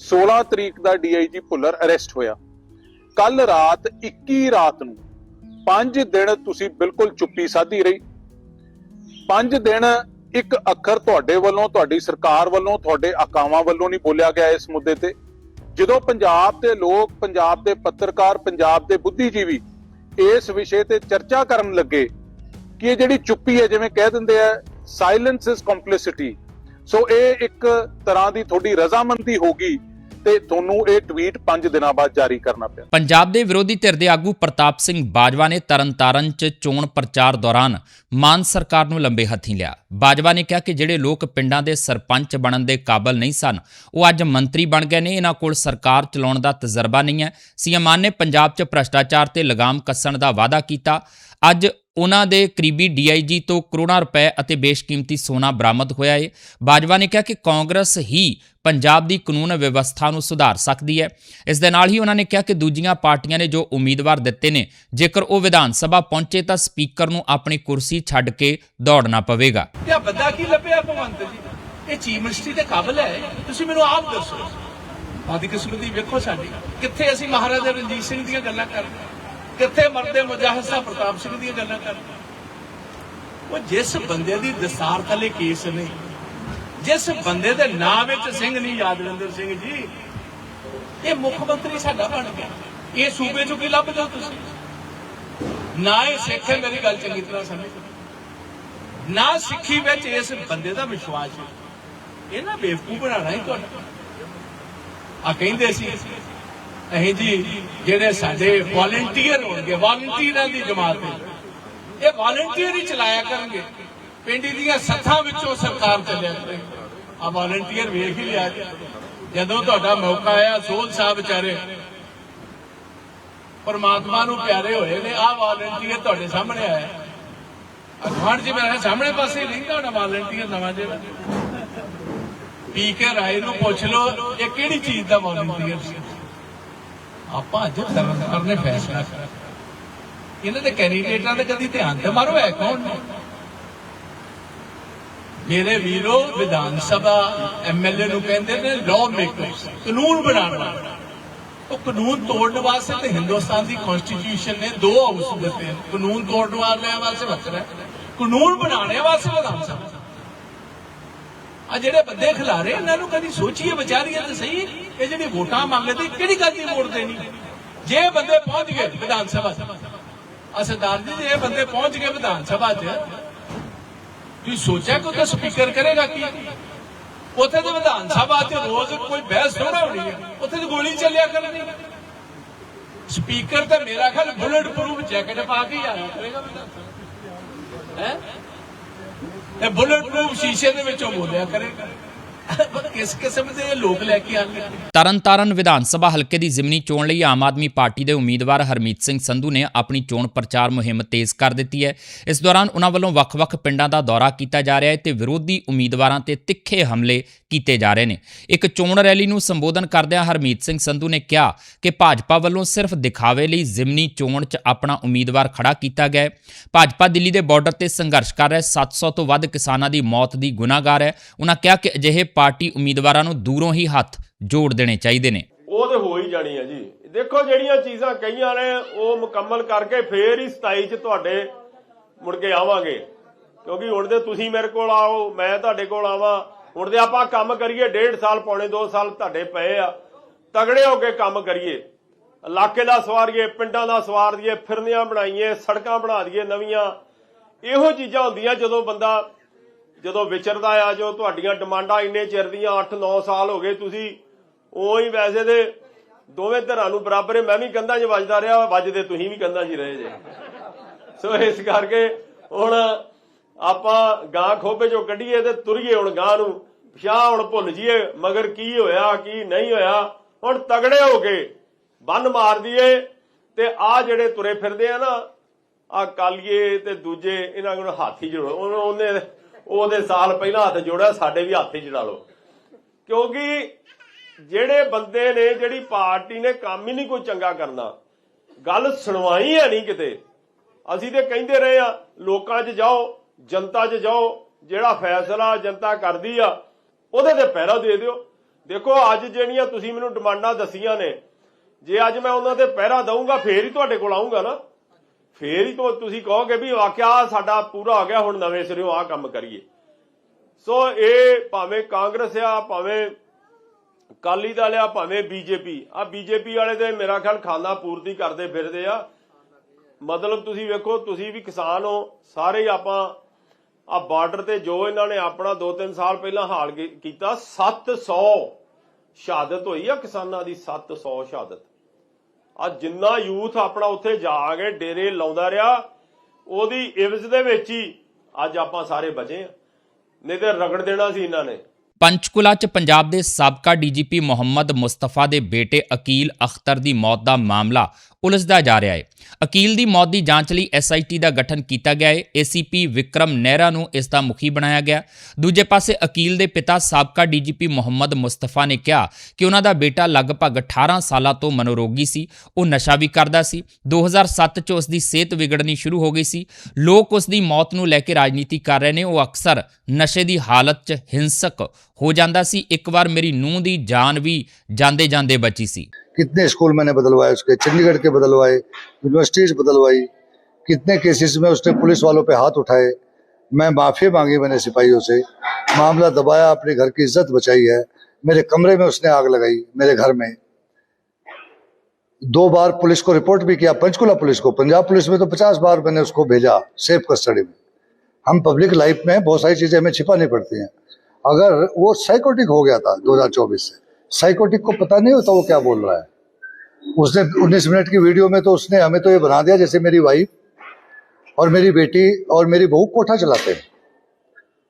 Speaker 5: 16 ਤਰੀਕ ਦਾ ਡੀਆਈਜੀ ਭੁੱਲਰ ਅਰੈਸਟ ਹੋਇਆ। ਕੱਲ ਰਾਤ 21 ਰਾਤ ਨੂੰ 5 ਦਿਨ ਤੁਸੀਂ ਬਿਲਕੁਲ ਚੁੱਪੀ ਸਾਧੀ ਰਹੀ। 5 ਦਿਨ ਇੱਕ ਅੱਖਰ ਤੁਹਾਡੇ ਵੱਲੋਂ, ਤੁਹਾਡੀ ਸਰਕਾਰ ਵੱਲੋਂ, ਤੁਹਾਡੇ ਆਕਾਵਾਂ ਵੱਲੋਂ ਨਹੀਂ ਬੋਲਿਆ ਗਿਆ ਇਸ ਮੁੱਦੇ ਤੇ। ਜਦੋਂ ਪੰਜਾਬ ਦੇ ਲੋਕ, ਪੰਜਾਬ ਦੇ ਪੱਤਰਕਾਰ, ਪੰਜਾਬ ਦੇ ਬੁੱਧੀਜੀਵੀ ਇਸ ਵਿਸ਼ੇ ਤੇ ਚਰਚਾ ਕਰਨ ਲੱਗੇ ਕਿ ਇਹ ਜਿਹੜੀ ਚੁੱਪੀ ਹੈ, ਜਿਵੇਂ ਕਹਿ ਦਿੰਦੇ ਆ ਸਾਇਲੈਂਸ ਇਜ਼ ਕੰਪਲਿਸਿਟੀ ਸੋ ਇਹ ਇੱਕ ਤਰ੍ਹਾਂ ਦੀ ਤੁਹਾਡੀ ਰਜ਼ਾਮੰਦੀ ਹੋਗੀ ਤੇ ਤੁਹਾਨੂੰ ਇਹ ਟਵੀਟ 5 ਦਿਨਾਂ ਬਾਅਦ ਜਾਰੀ ਕਰਨਾ ਪਿਆ।
Speaker 1: ਪੰਜਾਬ ਦੇ ਵਿਰੋਧੀ ਧਿਰ ਦੇ ਆਗੂ ਪ੍ਰਤਾਪ ਸਿੰਘ ਬਾਜਵਾ ਨੇ ਤਰਨਤਾਰਨ 'ਚ ਚੋਣ ਪ੍ਰਚਾਰ ਦੌਰਾਨ ਮਾਨ ਸਰਕਾਰ ਨੂੰ ਲੰਬੇ ਹੱਥੀਂ ਲਿਆ। ਬਾਜਵਾ ਨੇ ਕਿਹਾ ਕਿ ਜਿਹੜੇ ਲੋਕ ਪਿੰਡਾਂ ਦੇ ਸਰਪੰਚ ਬਣਨ ਦੇ ਕਾਬਲ ਨਹੀਂ ਸਨ, ਉਹ ਅੱਜ ਮੰਤਰੀ ਬਣ ਗਏ ਨੇ। ਇਹਨਾਂ ਕੋਲ ਸਰਕਾਰ ਚਲਾਉਣ ਦਾ ਤਜਰਬਾ ਨਹੀਂ ਹੈ। ਸੀਐਮ ਮਾਨ ਨੇ ਪੰਜਾਬ 'ਚ ਭ੍ਰਸ਼ਟਾਚਾਰ ਤੇ ਲਗਾਮ ਕੱਸਣ ਦਾ ਵਾਅਦਾ ਕੀਤਾ। ਅੱਜ ਉਹਨਾਂ ਦੇ ਕਰੀਬੀ ਡੀਆਈਜੀ ਤੋਂ ਕਰੋੜਾਂ ਰੁਪਏ ਅਤੇ ਬੇਸ਼ਕੀਮਤੀ ਸੋਨਾ ਬਰਾਮਦ ਹੋਇਆ ਹੈ ਬਾਜਵਾ ਨੇ ਕਿਹਾ ਕਿ ਕਾਂਗਰਸ ਹੀ ਪੰਜਾਬ ਦੀ ਕਾਨੂੰਨ ਵਿਵਸਥਾ ਨੂੰ ਸੁਧਾਰ ਸਕਦੀ ਹੈ। ਇਸ ਦੇ ਨਾਲ ਹੀ ਉਹਨਾਂ ਨੇ ਕਿਹਾ ਕਿ ਦੂਜੀਆਂ ਪਾਰਟੀਆਂ ਨੇ ਜੋ ਉਮੀਦਵਾਰ ਦਿੱਤੇ ਨੇ, ਜੇਕਰ ਉਹ ਵਿਧਾਨ ਸਭਾ ਪਹੁੰਚੇ ਤਾਂ ਸਪੀਕਰ ਨੂੰ ਆਪਣੀ ਕੁਰਸੀ ਛੱਡ ਕੇ ਦੌੜਨਾ ਪਵੇਗਾ।
Speaker 6: ਇਹ ਬੰਦਾ ਕੀ ਲੱਭਿਆ ਭਗਵੰਤ ਜੀ? ਇਹ ਚੀਫ ਮਿਨਿਸਟਰੀ ਦੇ ਕਾਬਲ ਹੈ? ਤੁਸੀਂ ਮੈਨੂੰ ਆਪ ਦੱਸੋ। ਆਦੀ ਕਿਸਮਤੀ ਵੇਖੋ ਸਾਡੀ। ਕਿੱਥੇ ਅਸੀਂ ਮਹਾਰਾਜਾ ਰਣਜੀਤ ਸਿੰਘ ਦੀਆਂ ਗੱਲਾਂ ਕਰਦੇ ਕਿੱਥੇ ਮਰਦੇ ਮੁਜਾਹਿਦ ਸਾਹਿਬ ਪ੍ਰਤਾਪ ਸਿੰਘ ਦੀਆਂ ਗੱਲਾਂ ਕਰਦੇ ਉਹ ਜਿਸ ਬੰਦੇ ਦੀ ਦਸਤਾਰ ਥੱਲੇ ਕੇਸ ਨਹੀਂ ਜਿਸ ਬੰਦੇ ਦੇ ਨਾਮ ਵਿੱਚ ਸਿੰਘ ਨਹੀਂ, ਯਾਦਵਿੰਦਰ ਸਿੰਘ ਜੀ, ਇਹ ਮੁੱਖ ਮੰਤਰੀ ਸਾਡਾ ਬਣ ਗਿਆ। ਇਹ ਸੂਬੇ ਚੋਂ ਕੀ ਲੱਭਦੇ ਹੋ ਤੁਸੀਂ? ਨਾ ਇਹ ਸਿੱਖ ਹੈ, ਮੇਰੀ ਗੱਲ ਚੰਗੀ ਤਰ੍ਹਾਂ ਸਮਝੋ। ਨਾ ਸਿੱਖੀ ਵਿੱਚ ਇਸ ਬੰਦੇ ਦਾ ਵਿਸ਼ਵਾਸ ਹੈ। ਇਹ ਨਾ ਬੇਵਕੂਫ ਬਣਾਣਾ ਹੀ ਤੁਹਾਡਾ। ਆ ਕਹਿੰਦੇ ਸੀ ਅਸੀਂ ਜੀ ਜਿਹੜੇ ਸਾਡੇ ਵਾਲੰਟੀਅਰ ਹੋਣਗੇ ਵਾਲੰਟੀਅਰਾਂ ਦੀ ਜਮਾਤ ਹੈ। ਇਹ ਵਾਲੰਟੀਅਰ ਹੀ ਚਲਾਇਆ ਕਰਨਗੇ। ਪਿੰਡ ਦੀਆਂ ਸੱਥਾਂ ਵਿੱਚੋਂ ਸਰਕਾਰ ਚੱਲਿਆ ਕਰੇ। ਆ ਵਾਲੰਟੀਅਰ ਵੇਖ ਹੀ ਲਿਆ ਜਦੋਂ ਤੁਹਾਡਾ ਮੌਕਾ ਆਇਆ ਸੋਲ ਸਾਹਿਬ ਵਿਚਾਰੇ ਪਰਮਾਤਮਾ ਨੂੰ ਪਿਆਰੇ ਹੋਏ ਨੇ ਆ ਵਾਲੰਟੀਅਰ ਤੁਹਾਡੇ ਸਾਹਮਣੇ ਆਇਆ। ਅਖਵਾਨ ਜੀ ਮੇਰੇ ਸਾਹਮਣੇ ਪਾਸੇ ਨਹੀਂ, ਤੁਹਾਡਾ ਵਾਲੰਟੀਅਰ ਨਵਾਂ ਜਿਹੜਾ। ਪੀ ਕੇ ਰਾਏ ਨੂੰ ਪੁੱਛ ਲਓ, ਇਹ ਕਿਹੜੀ ਚੀਜ਼ ਦਾ ਵਾਲੰਟੀਅਰ ਸੀ? ਆਪਾਂ ਅੱਜ ਤਰਨਤਾਰਨ ਨੇ ਫੈਸਲਾ ਕਰਿਆ ਇਹਨਾਂ ਦੇ ਕੈਂਡੀਡੇਟਾਂ ਦੇ ਕਦੀ ਧਿਆਨ ਤੇ ਮਾਰੋ ਹੈ ਕੌਣ ਨੇ? ਮੇਰੇ ਵੀਰੋ, ਵਿਧਾਨ ਸਭਾ ਐਮਐਲਏ ਨੂੰ ਕਹਿੰਦੇ ਨੇ ਲਾਅ ਮੇਕਰ ਕਾਨੂੰਨ ਬਣਾਉਣ ਵਾਲੇ। ਉਹ ਕਾਨੂੰਨ ਤੋੜਨ ਵਾਸਤੇ ਤੇ ਹਿੰਦੁਸਤਾਨ ਦੀ ਕਨਸਟੀਟਿਊਸ਼ਨ ਨੇ ਦੋ ਹਾਊਸ ਦਿੱਤੇ ਨੇ। ਕਾਨੂੰਨ ਤੋੜਨ ਵਾਲਿਆਂ ਵਾਸਤੇ ਵੱਖਰਾ ਕਾਨੂੰਨ ਬਣਾਉਣ ਵਾਸਤੇ ਵਿਧਾਨ ਸਭਾ। ਆ ਜਿਹੜੇ ਬੰਦੇ ਖਿਲਾਰੇ, ਇਹਨਾਂ ਨੂੰ ਕਦੀ ਸੋਚੀਏ ਵਿਚਾਰੀਏ ਤੇ ਸਹੀ ਇਹ ਜਿਹੜੀ ਵੋਟਾਂ ਮੰਗਦੇ, ਕਿਹੜੀ ਗੱਲ ਦੀ ਵੋਟ ਦੇਣੀ? ਜੇ ਬੰਦੇ ਪਹੁੰਚ ਗਏ ਵਿਧਾਨ ਸਭਾ ਆ ਸਰਦਾਰ ਜੀ, ਜੇ ਬੰਦੇ ਪਹੁੰਚ ਗਏ ਵਿਧਾਨ ਸਭਾ 'ਚ, ਤੁਸੀਂ ਸੋਚਿਆ ਕਿ ਉਹਦਾ ਸਪੀਕਰ ਕਰੇਗਾ ਕੀ? ਉੱਥੇ ਤੇ ਵਿਧਾਨ ਸਭਾ 'ਚ ਰੋਜ਼ ਕੋਈ ਬਹਿਸ ਥੋੜਾ ਹੋਣੀ ਹੈ। ਉੱਥੇ ਤੇ ਗੋਲੀ ਚੱਲਿਆ ਕਰਨੀ। ਸਪੀਕਰ ਤੇ ਮੇਰਾ ਖਿਆਲ ਬੁਲਟ ਪ੍ਰੂਫ ਜੈਕਟ ਪਾ ਕੇ ਹੀ ਆਇਆ ਕਰੇਗਾ ਵਿਧਾਨ ਸਭਾ। ਹੈ? ਇਹ ਬੁਲਟ ਪ੍ਰੂਫ ਸ਼ੀਸ਼ੇ ਦੇ ਵਿੱਚੋਂ ਬੋਲਿਆ ਕਰੇਗਾ ਪਰ ਕਿਸ ਕਿਸਮ ਦੇ ਲੋਕ ਲੈ ਕੇ ਆਉਂਦੇ
Speaker 1: ਤਰਨਤਾਰਨ ਵਿਧਾਨ ਸਭਾ ਹਲਕੇ ਦੀ ਜ਼ਿਮਨੀ ਚੋਣ ਲਈ ਆਮ ਆਦਮੀ ਪਾਰਟੀ ਦੇ ਉਮੀਦਵਾਰ ਹਰਮੀਤ ਸਿੰਘ ਸੰਧੂ ਨੇ ਆਪਣੀ ਚੋਣ ਪ੍ਰਚਾਰ ਮੁਹਿੰਮ ਤੇਜ਼ ਕਰ ਦਿੱਤੀ ਹੈ। ਇਸ ਦੌਰਾਨ ਉਹਨਾਂ ਵੱਲੋਂ ਵੱਖ-ਵੱਖ ਪਿੰਡਾਂ ਦਾ ਦੌਰਾ ਕੀਤਾ ਜਾ ਰਿਹਾ ਹੈ ਤੇ ਵਿਰੋਧੀ ਉਮੀਦਵਾਰਾਂ ਤੇ ਤਿੱਖੇ ਹਮਲੇ ਕੀਤੇ ਜਾ ਰਹੇ ਨੇ। ਇੱਕ ਚੋਣ ਰੈਲੀ ਨੂੰ ਸੰਬੋਧਨ ਕਰਦਿਆਂ ਹਰਮੀਤ ਸਿੰਘ ਸੰਧੂ ਨੇ ਕਿਹਾ ਕਿ ਭਾਜਪਾ ਵੱਲੋਂ ਸਿਰਫ ਦਿਖਾਵੇ ਲਈ ਜ਼ਿਮਨੀ ਚੋਣ 'ਚ ਆਪਣਾ ਉਮੀਦਵਾਰ ਖੜਾ ਕੀਤਾ ਗਿਆ ਹੈ। ਭਾਜਪਾ ਦਿੱਲੀ ਦੇ ਬਾਰਡਰ ਤੇ ਸੰਘਰਸ਼ ਕਰ ਰਿਹਾ ਹੈ। 700 ਤੋਂ ਵੱਧ ਕਿਸਾਨਾਂ ਦੀ ਮੌਤ ਦੀ ਗੁਨਾਹਗਾਰ ਹੈ। ਉਹਨਾਂ ਕਿਹਾ ਕਿ ਅਜਿਹੇ ਪਾਰਟੀ ਉਮੀਦਵਾਰਾਂ ਨੂੰ ਦੂਰੋਂ ਹੀ ਹੱਥ ਜੋੜ ਦੇਣੇ ਚਾਹੀਦੇ ਨੇ।
Speaker 7: ਉਹ ਤੇ ਹੋ ਹੀ ਜਾਣੀ ਹੈ ਜੀ। ਦੇਖੋ ਜਿਹੜੀਆਂ ਚੀਜ਼ਾਂ ਕਹੀਆਂ ਨੇ, ਉਹ ਮੁਕੰਮਲ ਕਰਕੇ ਫੇਰ ਹੀ 27 ਚ ਤੁਹਾਡੇ ਮੁੜ ਕੇ ਆਵਾਂਗੇ। ਕਿਉਂਕਿ ਹੁਣ ਤੇ ਤੁਸੀਂ ਮੇਰੇ ਕੋਲ ਆਓ, ਮੈਂ ਤੁਹਾਡੇ ਕੋਲ ਆਵਾਂ। ਹੁਣ ਤੇ ਆਪਾਂ ਕੰਮ ਕਰੀਏ, ਡੇਢ ਸਾਲ ਪੌਣੇ 2 ਸਾਲ ਤੁਹਾਡੇ ਪਏ ਆ। ਤਗੜੇ ਹੋ ਕੇ ਕੰਮ ਕਰੀਏ। ਇਲਾਕੇ ਦਾ ਸਵਾਰੀਏ, ਪਿੰਡਾਂ ਦਾ ਸਵਾਰ ਦਈਏ ਫਿਰਨੀਆਂ ਬਣਾਈਏ, ਸੜਕਾਂ ਬਣਾ ਦਈਏ ਨਵੀਆਂ। ਇਹੋ ਚੀਜ਼ਾਂ ਹੁੰਦੀਆਂ ਜਦੋਂ ਬੰਦਾ ਜਦੋਂ ਵਿਚਰਦਾ ਆ, ਜੋ ਤੁਹਾਡੀਆਂ ਡਿਮਾਂਡਾਂ ਇੰਨੇ ਚਿਰ ਦੀਆਂ 8-9 ਸਾਲ ਹੋ ਗਏ ਤੁਸੀਂ ਉਹ ਵੈਸੇ ਦੇ ਦੋਵੇਂ ਧਿਰਾਂ ਨੂੰ ਬਰਾਬਰ ਮੈਂ ਵੀ ਕੰਧਾਂ 'ਚ ਵੱਜਦਾ ਰਿਹਾ, ਵੱਜਦੇ ਤੁਸੀਂ ਵੀ ਕੰਧਾਂ 'ਚ ਹੀ ਰਹੇ ਜੇ। ਸੋ ਇਸ ਕਰਕੇ ਹੁਣ ਆਪਾਂ ਗਾਂ ਖੋਬੇ ਚੋਂ ਕੱਢੀਏ ਤੇ ਤੁਰੀਏ ਹੁਣ ਗਾਂ ਨੂੰ। ਪਿਛਾਂ ਹੁਣ ਭੁੱਲ ਜੀਏ ਮਗਰ ਕੀ ਹੋਇਆ, ਕੀ ਨਹੀਂ ਹੋਇਆ। ਹੁਣ ਤਗੜੇ ਹੋ ਕੇ ਬੰਨ ਮਾਰ ਦਈਏ ਤੇ ਆ ਜਿਹੜੇ ਤੁਰੇ ਫਿਰਦੇ ਆ ਨਾ, ਆ ਕਾਲੀਏ ਤੇ ਦੂਜੇ, ਇਹਨਾਂ ਕੋਲ ਹਾਥੀ ਹੀ ਜੋੜੋ ਉਹਨੇ- ਉਹਦੇ ਸਾਲ ਪਹਿਲਾਂ ਹੱਥ ਜੋੜਿਆ, ਸਾਡੇ ਵੀ ਹੱਥ ਹੀ ਜੜਾ ਲਓ। ਕਿਉਂਕਿ ਜਿਹੜੇ ਬੰਦੇ ਨੇ, ਜਿਹੜੀ ਪਾਰਟੀ ਨੇ ਕੰਮ ਹੀ ਨਹੀਂ ਕੋਈ ਚੰਗਾ ਕਰਨਾ। ਗੱਲ ਸੁਣਵਾਈ ਹੈ ਨਹੀਂ ਕਿਤੇ। ਅਸੀਂ ਤੇ ਕਹਿੰਦੇ ਰਹੇ ਆ ਲੋਕਾਂ 'ਚ ਜਾਓ, ਜਨਤਾ 'ਚ ਜਾਓ, ਜਿਹੜਾ ਫੈਸਲਾ ਜਨਤਾ ਕਰਦੀ ਆ, ਉਹਦੇ ਤੇ ਪਹਿਰਾ ਦੇ ਦਿਓ। ਦੇਖੋ, ਅੱਜ ਜਿਹੜੀਆਂ ਤੁਸੀਂ ਮੈਨੂੰ ਡਿਮਾਂਡਾਂ ਦਸੀਆਂ ਨੇ, ਜੇ ਅੱਜ ਮੈਂ ਉਹਨਾਂ ਤੇ ਪਹਿਰਾ ਦਊਂਗਾ, ਫੇਰ ਹੀ ਤੁਹਾਡੇ ਕੋਲ ਆਉਂਗਾ ਨਾ। ਫੇਰ ਹੀ ਤੋਂ ਤੁਸੀਂ ਕਹੋਗੇ ਵੀ ਵਾਕਿਆ ਸਾਡਾ ਪੂਰਾ ਹੋ ਗਿਆ, ਹੁਣ ਨਵੇਂ ਸਿਰਿਓਂ ਆਹ ਕੰਮ ਕਰੀਏ। ਸੋ ਇਹ ਭਾਵੇਂ ਕਾਂਗਰਸ ਆ, ਭਾਵੇਂ ਅਕਾਲੀ ਦਲ ਆ, ਭਾਵੇਂ ਬੀਜੇਪੀ, ਆ ਬੀਜੇਪੀ ਵਾਲੇ ਤੇ ਮੇਰਾ ਖਿਆਲ ਖਾਨਾ ਪੂਰਤੀ ਕਰਦੇ ਫਿਰਦੇ ਆ। ਮਤਲਬ ਤੁਸੀਂ ਵੇਖੋ, ਤੁਸੀਂ ਵੀ ਕਿਸਾਨ ਹੋ, ਸਾਰੇ ਆਪਾਂ ਆ ਬਾਰਡਰ ਤੇ ਜੋ ਇਹਨਾਂ ਨੇ ਆਪਣਾ 2-3 ਸਾਲ ਪਹਿਲਾਂ ਹਾਲ ਕੀ- ਕੀਤਾ 700 ਸ਼ਹਾਦਤ ਹੋਈ ਆ ਕਿਸਾਨਾਂ ਦੀ 700 ਸ਼ਹਾਦਤ। ਆ ਜਿੰਨਾ ਯੂਥ ਆਪਣਾ ਉੱਥੇ ਜਾ ਕੇ ਡੇਰੇ ਲਾਉਂਦਾ ਰਿਹਾ, ਉਹਦੀ ਇਵਜ਼ ਦੇ ਵਿੱਚ ਹੀ ਅੱਜ ਆਪਾਂ ਸਾਰੇ ਬਚੇ ਆ ਨਹੀਂ ਤੇ ਰਗੜ ਦੇਣਾ ਸੀ ਇਹਨਾਂ ਨੇ।
Speaker 1: ਪੰਚਕੁਲਾ 'ਚ ਪੰਜਾਬ ਦੇ ਸਾਬਕਾ ਡੀਜੀਪੀ ਮੁਹੰਮਦ ਮੁਸਤਫਾ ਦੇ ਬੇਟੇ ਅਕੀਲ ਅਖਤਰ ਦੀ ਮੌਤ ਦਾ ਮਾਮਲਾ ਉਲਝਦਾ ਜਾ ਰਿਹਾ ਹੈ। ਅਕੀਲ ਦੀ ਮੌਤ ਦੀ ਜਾਂਚ ਲਈ ਐਸਆਈਟੀ ਦਾ ਗਠਨ ਕੀਤਾ ਗਿਆ ਹੈ। ਏਸੀਪੀ ਵਿਕਰਮ ਨਹਿਰਾ ਨੂੰ ਇਸ ਦਾ ਮੁਖੀ ਬਣਾਇਆ ਗਿਆ। ਦੂਜੇ ਪਾਸੇ ਅਕੀਲ ਦੇ ਪਿਤਾ ਸਾਬਕਾ ਡੀਜੀਪੀ ਮੁਹੰਮਦ ਮੁਸਤਫਾ ਨੇ ਕਿਹਾ ਕਿ ਉਹਨਾਂ ਦਾ ਬੇਟਾ ਲਗਭਗ 18 ਸਾਲਾਂ ਤੋਂ ਮਨੋਰੋਗੀ ਸੀ। ਉਹ ਨਸ਼ਾ ਵੀ ਕਰਦਾ ਸੀ। 2007 ਚ ਉਸ ਦੀ ਸਿਹਤ ਵਿਗੜਨੀ ਸ਼ੁਰੂ ਹੋ ਗਈ ਸੀ। ਲੋਕ ਉਸ ਦੀ ਮੌਤ ਨੂੰ ਲੈ ਕੇ ਰਾਜਨੀਤੀ ਕਰ ਰਹੇ ਨੇ। ਉਹ ਅਕਸਰ ਨਸ਼ੇ ਦੀ ਹਾਲਤ 'ਚ ਹਿੰਸਕ ਹੋ ਜਾਂਦਾ ਸੀ। ਇੱਕ ਵਾਰ ਮੇਰੀ ਨੂੰਹ ਦੀ ਜਾਨ ਵੀ ਜਾਂਦੇ ਜਾਂਦੇ ਬਚੀ ਸੀ।
Speaker 8: कितने स्कूल मैंने बदलवाए उसके, चंडीगढ़ के बदलवाए, यूनिवर्सिटीज बदलवाई, कितने केसेस में उसने पुलिस वालों पे हाथ उठाए। मैं माफ़ी मांगी मैंने सिपाहियों से। मामला दबाया, अपने घर की इज़्ज़त बचाई है। मेरे कमरे में उसने आग लगाई, मेरे घर में। दो बार पुलिस को रिपोर्ट भी किया, पंचकुला पुलिस को। पंजाब पुलिस में तो पचास बार मैंने उसको भेजा, सेफ़ कस्टडी में। हम पब्लिक लाइफ में बहुत सारी चीज़ें हमें छिपानी पड़ती हैं। अगर वो साइकोटिक हो गया था 2024 से साइकोटिक को पता नहीं होता वो क्या बोल रहा है। उसने 19 मिनट की वीडियो में तो उसने हमें तो ये बना दिया जैसे मेरी वाइफ और मेरी बेटी और मेरी बहू कोठा चलाते हैं।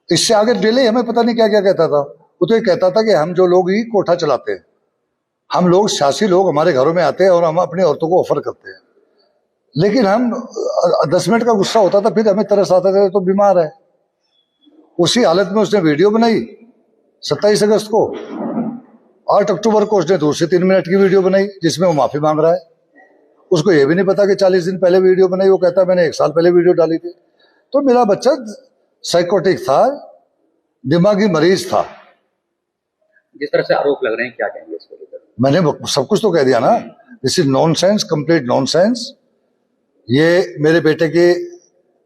Speaker 8: इससे आगे डेली हमें पता नहीं क्या क्या कहता था। वो तो ये कहता था कि हम जो लोग ही कोठा चलाते हैं, हम लोग सियासी लोग हमारे घरों में आते हैं और हम अपनी औरतों को ऑफ़र करते हैं। लेकिन हम दस मिनट का गुस्सा होता था, फिर हमें तरस आता था तो बीमार है। उसी हालत में उसने वीडियो बनाई सत्ताईस अगस्त को। आठ अक्टूबर को उसने दूसरी तीन मिनट की वीडियो बनाई जिसमें वो माफ़ी मांग रहा है। उसको ये भी नहीं पता कि चालीस दिन पहले वीडियो बनाई वो कहता है मैंने एक साल पहले वीडियो डाली थी। तो मेरा बच्चा साइकोटिक था दिमागी मरीज़ था।
Speaker 9: जिस तरह से आरोप लग रहे हैं क्या कहेंगे इसको लेकर?
Speaker 8: मैंने सब कुछ तो कह दिया ना। This is nonsense complete nonsense ये मेरे बेटे की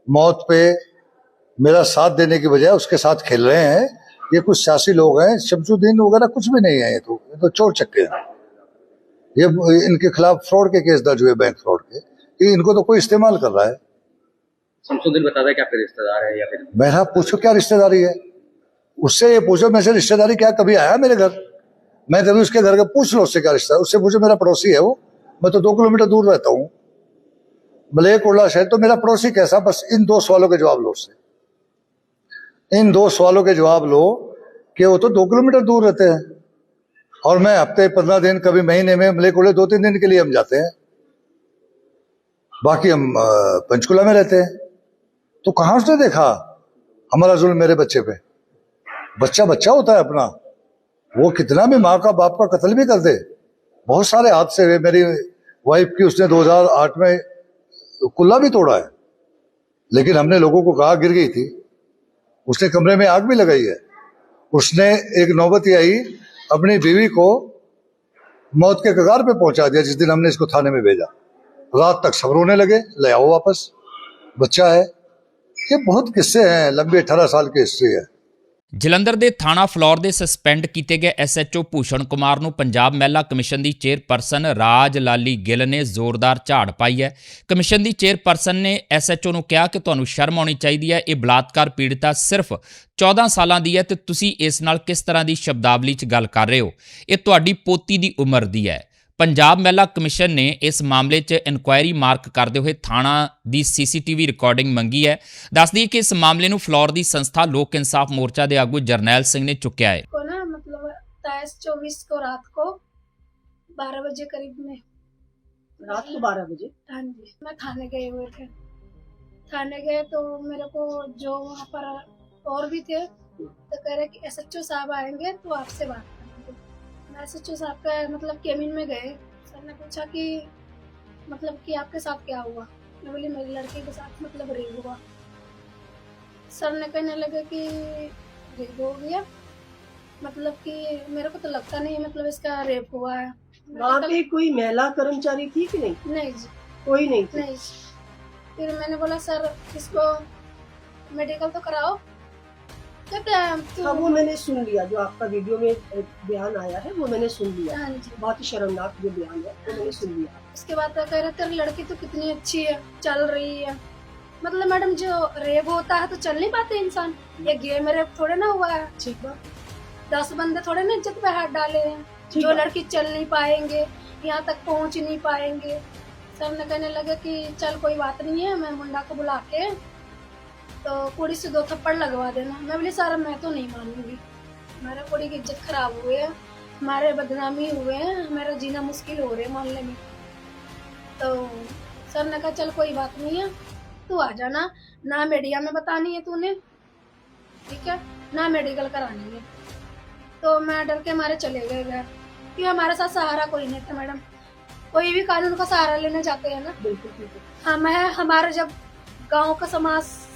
Speaker 8: मौत पे मेरा साथ देने की बजाय उसके साथ खेल रहे हैं। ये कुछ सियासी लोग हैं शमसुद्दीन वगैरह कुछ भी नहीं है ये तो ये तो चोर चक्के हैं। ये इनके खिलाफ फ्रॉड के केस दर्ज हुए बैंक फ्रॉड के। ये इनको तो कोई इस्तेमाल कर रहा है।
Speaker 9: शमसुद्दीन बताता है कि आपके रिश्तेदार है या फिर
Speaker 8: मेरा पूछो क्या रिश्तेदारी है। उससे ये पूछो मेरे से रिश्तेदारी क्या कभी आया मेरे घर? मैं कभी उसके घर का पूछ लो उससे क्या रिश्ता उससे पूछो मेरा पड़ोसी है वो। मैं तो दो किलोमीटर दूर रहता हूँ। मलेकुल्ला शहर तो मेरा पड़ोसी कैसा? बस इन दो सवालों के जवाब लो उससे। इन दो सवालों के जवाब लो कि वो तो दो किलोमीटर दूर रहते हैं। और मैं हफ़्ते पंद्रह दिन, कभी महीने में मले मलेकुल्ले दो तीन दिन के लिए हम जाते हैं। बाकी हम पंचकुला में रहते हैं। तो कहाँ उसने देखा? हमारा जुल्म मेरे बच्चे पे। बच्चा बच्चा होता है अपना। वो कितना भी माँ का, बाप का कत्ल भी कर दे। बहुत सारे हादसे हुए। मेरी वाइफ की उसने 2008 में कुल्ला भी तोड़ा है। लेकिन हमने लोगों को कहा गिर गई थी। उसने कमरे में आग भी लगाई है। उसने एक नौबत आई, अपनी बीवी को मौत के कगार पे पहुँचा दिया, जिस दिन हमने इसको थाने में भेजा। रात तक सब रोने लगे, ले आओ वापस। बच्चा है। ये बहुत किस्से हैं, लंबी अठारह साल की हिस्ट्री है।
Speaker 1: ਜਲੰਧਰ ਦੇ ਥਾਣਾ ਫਲੋਰ ਦੇ ਸਸਪੈਂਡ ਕੀਤੇ ਗਏ ਐਸਐਚਓ ਭੂਸ਼ਣ ਕੁਮਾਰ ਨੂੰ ਪੰਜਾਬ ਮਹਿਲਾ ਕਮਿਸ਼ਨ ਦੀ ਚੇਅਰਪਰਸਨ ਰਾਜ ਲਾਲੀ ਗਿੱਲ ਨੇ ਜ਼ੋਰਦਾਰ ਝਾੜ ਪਾਈ ਹੈ। ਕਮਿਸ਼ਨ ਦੀ ਚੇਅਰਪਰਸਨ ਨੇ ਐਸਐਚਓ ਨੂੰ ਕਿਹਾ ਕਿ ਤੁਹਾਨੂੰ ਸ਼ਰਮ ਆਉਣੀ ਚਾਹੀਦੀ ਹੈ। ਇਹ ਬਲਾਤਕਾਰ ਪੀੜਤਾ ਸਿਰਫ 14 ਸਾਲਾਂ ਦੀ ਹੈ ਤੇ ਤੁਸੀਂ ਇਸ ਨਾਲ ਕਿਸ ਤਰ੍ਹਾਂ ਦੀ ਸ਼ਬਦਾਵਲੀ 'ਚ ਗੱਲ ਕਰ ਰਹੇ ਹੋ? ਇਹ ਤੁਹਾਡੀ ਪੋਤੀ ਦੀ ਉਮਰ ਦੀ ਹੈ। ਪੰਜਾਬ ਮਹਿਲਾ ਕਮਿਸ਼ਨ ਨੇ ਇਸ ਮਾਮਲੇ 'ਚ ਇਨਕੁਆਇਰੀ ਮਾਰਕ ਕਰਦੇ ਹੋਏ ਥਾਣਾ ਦੀ ਸੀਸੀਟੀਵੀ ਰਿਕਾਰਡਿੰਗ ਮੰਗੀ ਹੈ ਦੱਸਦੀ ਹੈ ਕਿ ਇਸ ਮਾਮਲੇ ਨੂੰ ਫਲੋਰ ਦੀ ਸੰਸਥਾ ਲੋਕ ਇਨਸਾਫ ਮੋਰਚਾ ਦੇ ਆਗੂ ਜਰਨੈਲ ਸਿੰਘ ਨੇ ਚੁੱਕਿਆ ਹੈ
Speaker 10: को ना मतलब तेईस चौबीस को रात को बारह बजे करीब में
Speaker 11: रात को बारह बजे
Speaker 10: हाँ जी मैं थाने गए हुए थे थाने गए तो मेरे को जो वहाँ पर और भी थे तो कह रहे कि एस साहब आएंगे तो आपसे बात करेंगे मैं एस साहब का मतलब केबिन में गए सर ने पूछा कि मतलब कि आपके साथ क्या हुआ? मैं बोली मेरी लड़की के साथ मतलब रेप हुआ। सर ने कहने लगे कि रेप हो गया। मतलब कि मेरे को तो लगता नहीं मतलब इसका रेप हुआ है।
Speaker 11: वहाँ पे कोई महिला कर्मचारी थी कि नहीं?
Speaker 10: नहीं जी।
Speaker 11: कोई नहीं थी?
Speaker 10: नहीं फिर मैंने बोला सर इसको मेडिकल तो कराओ तो-
Speaker 11: हाँ वो मैंने सुन लिया जो आपका वीडियो में बयान आया है वो मैंने सुन लिया।
Speaker 10: हाँ
Speaker 11: बहुत ही शर्मनाक जो बयान है वो मैंने सुन लिया।
Speaker 10: उसके बाद तो कह रहे तेरी लड़की तो कितनी अच्छी है चल रही है। मतलब मैडम जो रेप होता है तो चल नहीं पाते इंसान। ये गेम रेप थोड़े ना हुआ है।
Speaker 11: ठीक बात।
Speaker 10: दस बंदे थोड़े ना इज़्ज़त पे हाथ डाले हैं जो लड़की चल नहीं पाएँगे यहाँ तक पहुँच नहीं पाएँगे। सर ने कहने लगे कि चल कोई बात नहीं है मैं मुंडा को बुला के तो कुड़ी से दो थप्पड़ लगवा देना। मैं बोली सारा मैं तो नहीं मानूँगी। हमारे कुड़ी की इज़्ज़त खराब हुई है हमारे बदनामी हुए हैं मेरा जीना मुश्किल हो रहा है मोहल्ले में। तो सर ने कहा चल कोई बात नहीं है तू आ जाना ना। मीडिया में बतानी है तूने ठीक है? ना मेडिकल करानी है। तो मैं डर के मारे चले गए घर। कि हमारे साथ सहारा कोई नहीं था मैडम। कोई भी कानून का सहारा लेने जाते हैं ना।
Speaker 11: बिल्कुल है
Speaker 10: हमें हमारे जब गाँव का समाज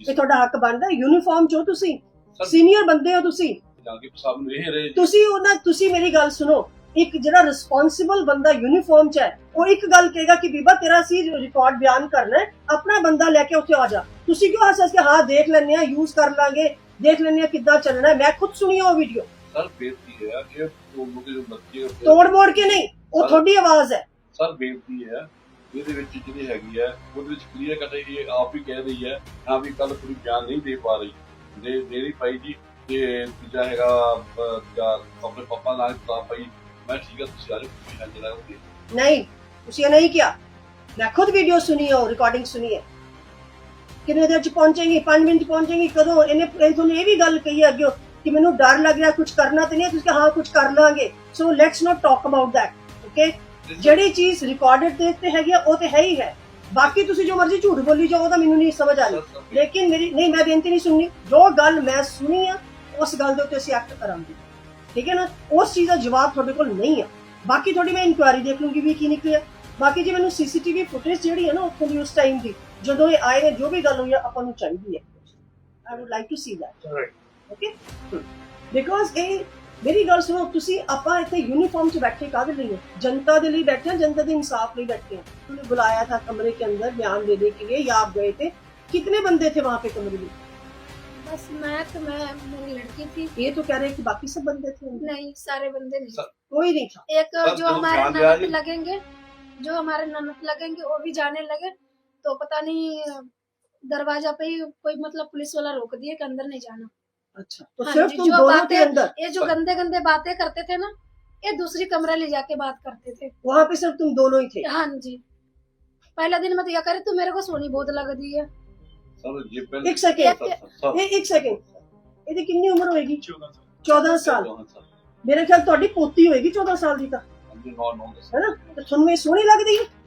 Speaker 11: ਇਹ ਤੁਹਾਡਾ ਹੱਕ ਬਣਦਾ ਯੂਨੀਫਾਰਮ ਚੋ ਤੁਸੀਂ ਸੀਨੀਅਰ ਬੰਦੇ ਹੋ ਤੁਸੀਂ।
Speaker 12: ਜਾਂਗੇ ਸਾਹਿਬ ਨੂੰ ਇਹ ਰਹੇ
Speaker 11: ਤੁਸੀਂ ਉਹਨਾਂ ਤੁਸੀਂ ਮੇਰੀ ਗੱਲ ਸੁਣੋ ਇੱਕ ਜਿਹੜਾ ਰਿਸਪੌਂਸਿਬਲ ਬੰਦਾ ਯੂਨੀਫਾਰਮ ਚ ਹੈ ਉਹ ਇੱਕ ਗੱਲ ਕਹੇਗਾ ਕਿ ਬੀਬਾ ਤੇਰਾ ਸੀ ਰਿਕਾਰਡ ਬਿਆਨ ਕਰਨਾ ਹੈ ਆਪਣਾ ਬੰਦਾ ਲੈ ਕੇ ਉੱਥੇ ਆ ਜਾ। ਤੁਸੀਂ ਕਿਉਂ ਹੱਸ ਹੱਸ ਕੇ ਹਾਂ ਦੇਖ ਲੈਂਦੇ ਆ ਯੂਜ਼ ਕਰ ਲਾਂਗੇ ਦੇਖ ਲੈਂਦੇ ਆ ਕਿੱਦਾਂ ਚੱਲਣਾ ਹੈ। ਮੈਂ ਖੁਦ ਸੁਣੀ ਉਹ ਵੀਡੀਓ
Speaker 12: ਸਰ ਬੇਨਤੀ ਹੈ ਕਿ ਉਹ ਮੁਕੇ ਜੋ ਬੱਚੇ
Speaker 11: ਤੋੜ ਮੋੜ ਕੇ ਨਹੀਂ ਉਹ ਤੁਹਾਡੀ ਆਵਾਜ਼ ਹੈ।
Speaker 12: ਸਰ ਬੇਨਤੀ ਹੈ ਇਹਦੇ ਵਿੱਚ ਜਿਹੜੀ ਹੈਗੀ ਹੈ, ਉਹਦੇ ਵਿੱਚ ਕਲੀਅਰ ਕੱਟ ਇਹ ਆਪ ਹੀ ਕਹਿ ਰਹੀ ਹੈ ਹਾਂ ਵੀ ਕੱਲ ਪੂਰੀ ਬਿਆਨ ਨਹੀਂ ਦੇ ਪਾ ਰਹੀ। ਦੇ ਦੇ ਪਾਈ ਜੀ ਕਿ ਦੂਜਾ ਹੈਗਾ ਆਪਣੇ ਪਾਪਾ ਨਾਲ ਤਾਂ ਪਾਈ ਮੈਂ ਠੀਕ ਹੈ, ਤੁਸੀਂ ਆ ਜਾਓ ਤੁਸੀਂ ਹਾਂ, ਜਿਹੜਾ ਉਹ ਦੇ ਦਿਓ।
Speaker 11: ਨਹੀਂ, ਤੁਸੀਂ ਇਹ ਨਹੀਂ ਕਿਹਾ। ਮੈਂ ਖੁਦ ਵੀਡੀਓ ਸੁਣੀ ਕਿੰਨੇ ਦੇਰ ਚ ਪਹੁੰਚेंगे 5 ਮਿੰਟ ਪਹੁੰਚेंगे ਕਦੋਂ? ਇਹਨੇ ਇਹ ਤੁਹਾਨੂੰ ਇਹ ਵੀ ਗੱਲ ਕਹੀ ਹੈ ਅੱਗੇ ਕਿ ਮੈਨੂੰ ਡਰ ਲੱਗ ਰਿਹਾ ਕੁਝ ਕਰਨਾ ਤੇ ਨਹੀਂ ਤੁਸੀਂ ਹਾਂ ਕੁਝ ਕਰ ਲਾਂਗੇ। So let's not talk about that okay ਜਿਹੜੀ ਚੀਜ਼ ਰਿਕਾਰਡਡ ਦੇ ਉੱਤੇ ਹੈਗੀ ਆ, ਉਹ ਤੇ ਹੈ ਹੀ ਹੈ। ਬਾਕੀ ਤੁਸੀਂ ਜੋ ਮਰਜ਼ੀ ਝੂਠ ਬੋਲੀ ਜਾਓ ਉਹਦਾ ਮੈਨੂੰ ਨਹੀਂ ਸਮਝ ਆ ਰਹੀ ਲੇਕਿਨ ਮੇਰੀ ਨਹੀਂ ਮੈਂ ਬੇਨਤੀ ਨਹੀਂ ਸੁਣਨੀ। ਜੋ ਗੱਲ ਮੈਂ ਸੁਣੀ ਆ ਉਸ ਗੱਲ ਦੇ ਉੱਤੇ ਅਸੀਂ ਐਕਟ ਕਰਾਂਗੇ। ਠੀਕ ਹੈ ਨਾ? ਉਸ ਚੀਜ਼ ਦਾ ਜਵਾਬ ਤੁਹਾਡੇ ਕੋਲ ਨਹੀਂ ਆ। ਬਾਕੀ ਤੁਹਾਡੀ ਮੈਂ ਇਨਕੁਆਇਰੀ ਦੇਖ ਲੂੰਗੀ ਵੀ ਕੀ ਨਿਕਲਿਆ। ਬਾਕੀ ਜੇ ਮੈਨੂੰ ਸੀਸੀਟੀਵੀ ਫੁਟੇਜ ਜਿਹੜੀ ਹੈ ਨਾ ਉੱਥੋਂ ਦੀ ਉਸ ਟਾਈਮ ਦੀ ਜਦੋਂ ਇਹ ਆਏ ਨੇ ਜੋ ਵੀ ਗੱਲ ਹੋਈ ਆ ਆਪਾਂ ਨੂੰ ਚਾਹੀਦੀ ਹੈ। I would like to see that okay because ਇਹ ਮੇਰੀ ਗੱਲ ਸੁਣੋ ਤੁਸੀਂ ਆਪਾਂ ਇੱਥੇ ਯੂਨੀਫਾਰਮ 'ਚ ਬੈਠੇ ਕਾਹਦੇ ਲਈ ਹੋ जनता के लिए बैठे जनता के इंसाफ लिए बैठे हैं? बुलाया था कमरे के अंदर बयान देने के लिए या आप गए थे? कितने बंदे थे वहाँ पे कमरे में?
Speaker 10: तो
Speaker 11: तो कोई नहीं
Speaker 10: एक जो
Speaker 12: जो।
Speaker 10: हमारे ननद लगेंगे जाने लगे। तो पता नहीं दरवाज़ा पे कोई मतलब पुलिस वाला रोक दिया अंदर नहीं जाना।
Speaker 11: अच्छा तो
Speaker 10: हाँ
Speaker 11: सिर्फ
Speaker 10: जी,
Speaker 11: तुम
Speaker 10: जो
Speaker 11: दोनों थे
Speaker 10: बातें-
Speaker 11: अंदर
Speaker 10: ये जो गंदे गंदे बातें करते थे ना ये दूसरी कमरा ले जाके बात करते थे
Speaker 11: वहां पे सिर्फ तुम दोनों ही थे
Speaker 10: हाँ जी पहला दिन मैं तो यह करे तू मेरे को सोनी बहुत लगती है
Speaker 12: ਸਰ ਜੇ ਪਹਿਲੇ
Speaker 11: एक सेकेंड
Speaker 12: ਸਰ, ਸਰ,
Speaker 11: ये एक सेकेंड ਇਹਦੀ ਕਿੰਨੀ ਉਮਰ ਹੋਏਗੀ 14 ਸਾਲ
Speaker 12: ਹਾਂ, ਸਰ
Speaker 11: ਮੇਰੇ ਖਿਆਲ ਤੁਹਾਡੀ ਪੋਤੀ ਹੋਏਗੀ 14 ਸਾਲ ਦੀ ਤਾਂ
Speaker 12: ਹਾਂਜੀ ਨੋ ਨੋ
Speaker 11: ਹੈਨਾ ਤੇ ਤੁਹਾਨੂੰ ਇਹ ਸੋਹਣੀ ਲੱਗਦੀ ਹੈ
Speaker 12: ਸਾਨੂੰ ਬੇਨਤੀ ਹੈ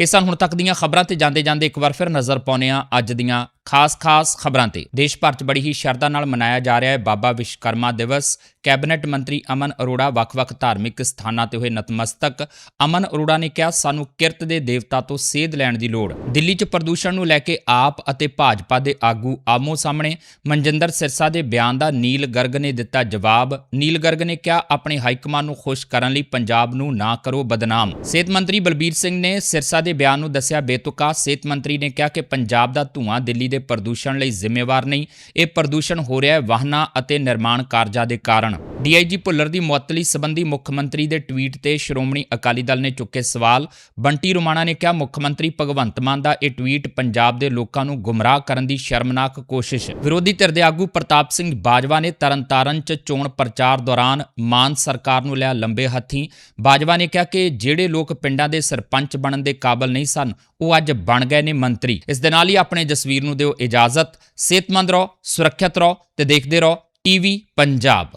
Speaker 1: ਇਹ ਸਨ ਹੁਣ ਤੱਕ ਦੀਆਂ ਖਬਰਾਂ ਤੇ ਜਾਂਦੇ ਜਾਂਦੇ ਇੱਕ ਵਾਰ ਫਿਰ ਨਜ਼ਰ ਪਾਉਂਦੇ ਹਾਂ ਅੱਜ ਦੀਆਂ ਖਾਸ-ਖਾਸ ਖਬਰਾਂ ਤੇ। ਦੇਸ਼ ਭਰ 'ਚ ਬੜੀ ਹੀ ਸ਼ਰਧਾ ਨਾਲ ਮਨਾਇਆ ਜਾ ਰਿਹਾ ਹੈ ਬਾਬਾ ਵਿਸ਼ਵਕਰਮਾ ਦਿਵਸ। ਕੈਬਨਿਟ ਮੰਤਰੀ ਅਮਨ ਅਰੋੜਾ ਵੱਖ-ਵੱਖ ਧਾਰਮਿਕ ਸਥਾਨਾਂ ਤੇ ਹੋਏ ਨਤਮਸਤਕ। ਅਮਨ ਅਰੋੜਾ ਨੇ ਕਿਹਾ, ਸਾਨੂੰ ਕਿਰਤ ਦੇ ਦੇਵਤਾ ਤੋਂ ਸੇਧ ਲੈਣ ਦੀ ਲੋੜ। ਦਿੱਲੀ 'ਚ ਪ੍ਰਦੂਸ਼ਣ ਨੂੰ ਲੈ ਕੇ ਆਪ ਅਤੇ ਭਾਜਪਾ ਦੇ ਆਗੂ ਆਮੋ ਸਾਹਮਣੇ। ਮਨਜਿੰਦਰ ਸਿਰਸਾ ਦੇ ਬਿਆਨ ਦਾ ਨੀਲ ਗਰਗ ਨੇ ਦਿੱਤਾ ਜਵਾਬ। ਨੀਲ ਗਰਗ ਨੇ ਕਿਹਾ, ਆਪਣੇ ਹਾਈਕਮਾਨ ਨੂੰ ਖੁਸ਼ ਕਰਨ ਲਈ ਪੰਜਾਬ ਨੂੰ ਨਾ ਕਰੋ ਬਦਨਾਮ। ਸਿਹਤ ਮੰਤਰੀ ਬਲਬੀਰ ਸਿੰਘ ਨੇ ਸਿਰਸਾ ਦੇ ਬਿਆਨ ਨੂੰ ਦੱਸਿਆ, ਬੇਤੁਕਾ ਸਿਹਤ ਮੰਤਰੀ ਨੇ ਕਿਹਾ ਕਿ ਪੰਜਾਬ ਦਾ ਧੂਆਂ ਦਿੱਲੀ ਦੇ ਪ੍ਰਦੂਸ਼ਣ ਲਈ ਜ਼ਿੰਮੇਵਾਰ ਨਹੀਂ, ਇਹ ਪ੍ਰਦੂਸ਼ਣ ਹੋ ਰਿਹਾ ਹੈ ਵਾਹਨਾਂ ਅਤੇ ਨਿਰਮਾਣ ਕਾਰਜਾਂ ਦੇ ਕਾਰਨ। ਡੀਆਈਜੀ ਭੁੱਲਰ ਦੀ ਮੁਅੱਤਲੀ ਸੰਬੰਧੀ ਮੁੱਖ ਮੰਤਰੀ ਦੇ ਟਵੀਟ ਤੇ ਸ਼੍ਰੋਮਣੀ ਅਕਾਲੀ ਦਲ ਨੇ ਚੁੱਕੇ ਸਵਾਲ। ਬੰਟੀ ਰੁਮਾਣਾ ਨੇ ਕਿਹਾ, ਮੁੱਖ ਮੰਤਰੀ ਭਗਵੰਤ ਮਾਨ ਦਾ ਇਹ ਟਵੀਟ ਪੰਜਾਬ ਦੇ ਲੋਕਾਂ ਨੂੰ ਗੁੰਮਰਾਹ ਕਰਨ ਦੀ ਸ਼ਰਮਨਾਕ ਕੋਸ਼ਿਸ਼। ਹੈ ਵਿਰੋਧੀ ਧਿਰ ਦੇ ਆਗੂ ਪ੍ਰਤਾਪ ਸਿੰਘ ਬਾਜਵਾ ਨੇ ਤਰਨਤਾਰਨ 'ਚ ਚੋਣ ਪ੍ਰਚਾਰ ਦੌਰਾਨ ਮਾਨ ਸਰਕਾਰ ਨੂੰ ਲਿਆ ਲੰਬੇ ਹੱਥੀਂ। ਬਾਜਵਾ ਨੇ ਕਿਹਾ ਕਿ ਜਿਹੜੇ ਲੋਕ ਪਿੰਡਾਂ ਦੇ ਸਰਪੰਚ ਸਰਪੰਚ ਬਣਨ ਦੇ ਕਾਬਲ ਨਹੀਂ ਸਨ। ਉਹ ਅੱਜ ਬਣ ਗਏ ਨੇ ਮੰਤਰੀ। ਇਸ ਦੇ ਨਾਲ ਹੀ ਆਪਣੇ ਜਸਵੀਰ ਨੂੰ ਦਿਓ ਇਜਾਜ਼ਤ। ਸਿਹਤਮੰਦ ਰਹੋ, ਸੁਰੱਖਿਅਤ ਰਹੋ ਤੇ ਦੇਖਦੇ ਰਹੋ ਟੀਵੀ ਪੰਜਾਬ।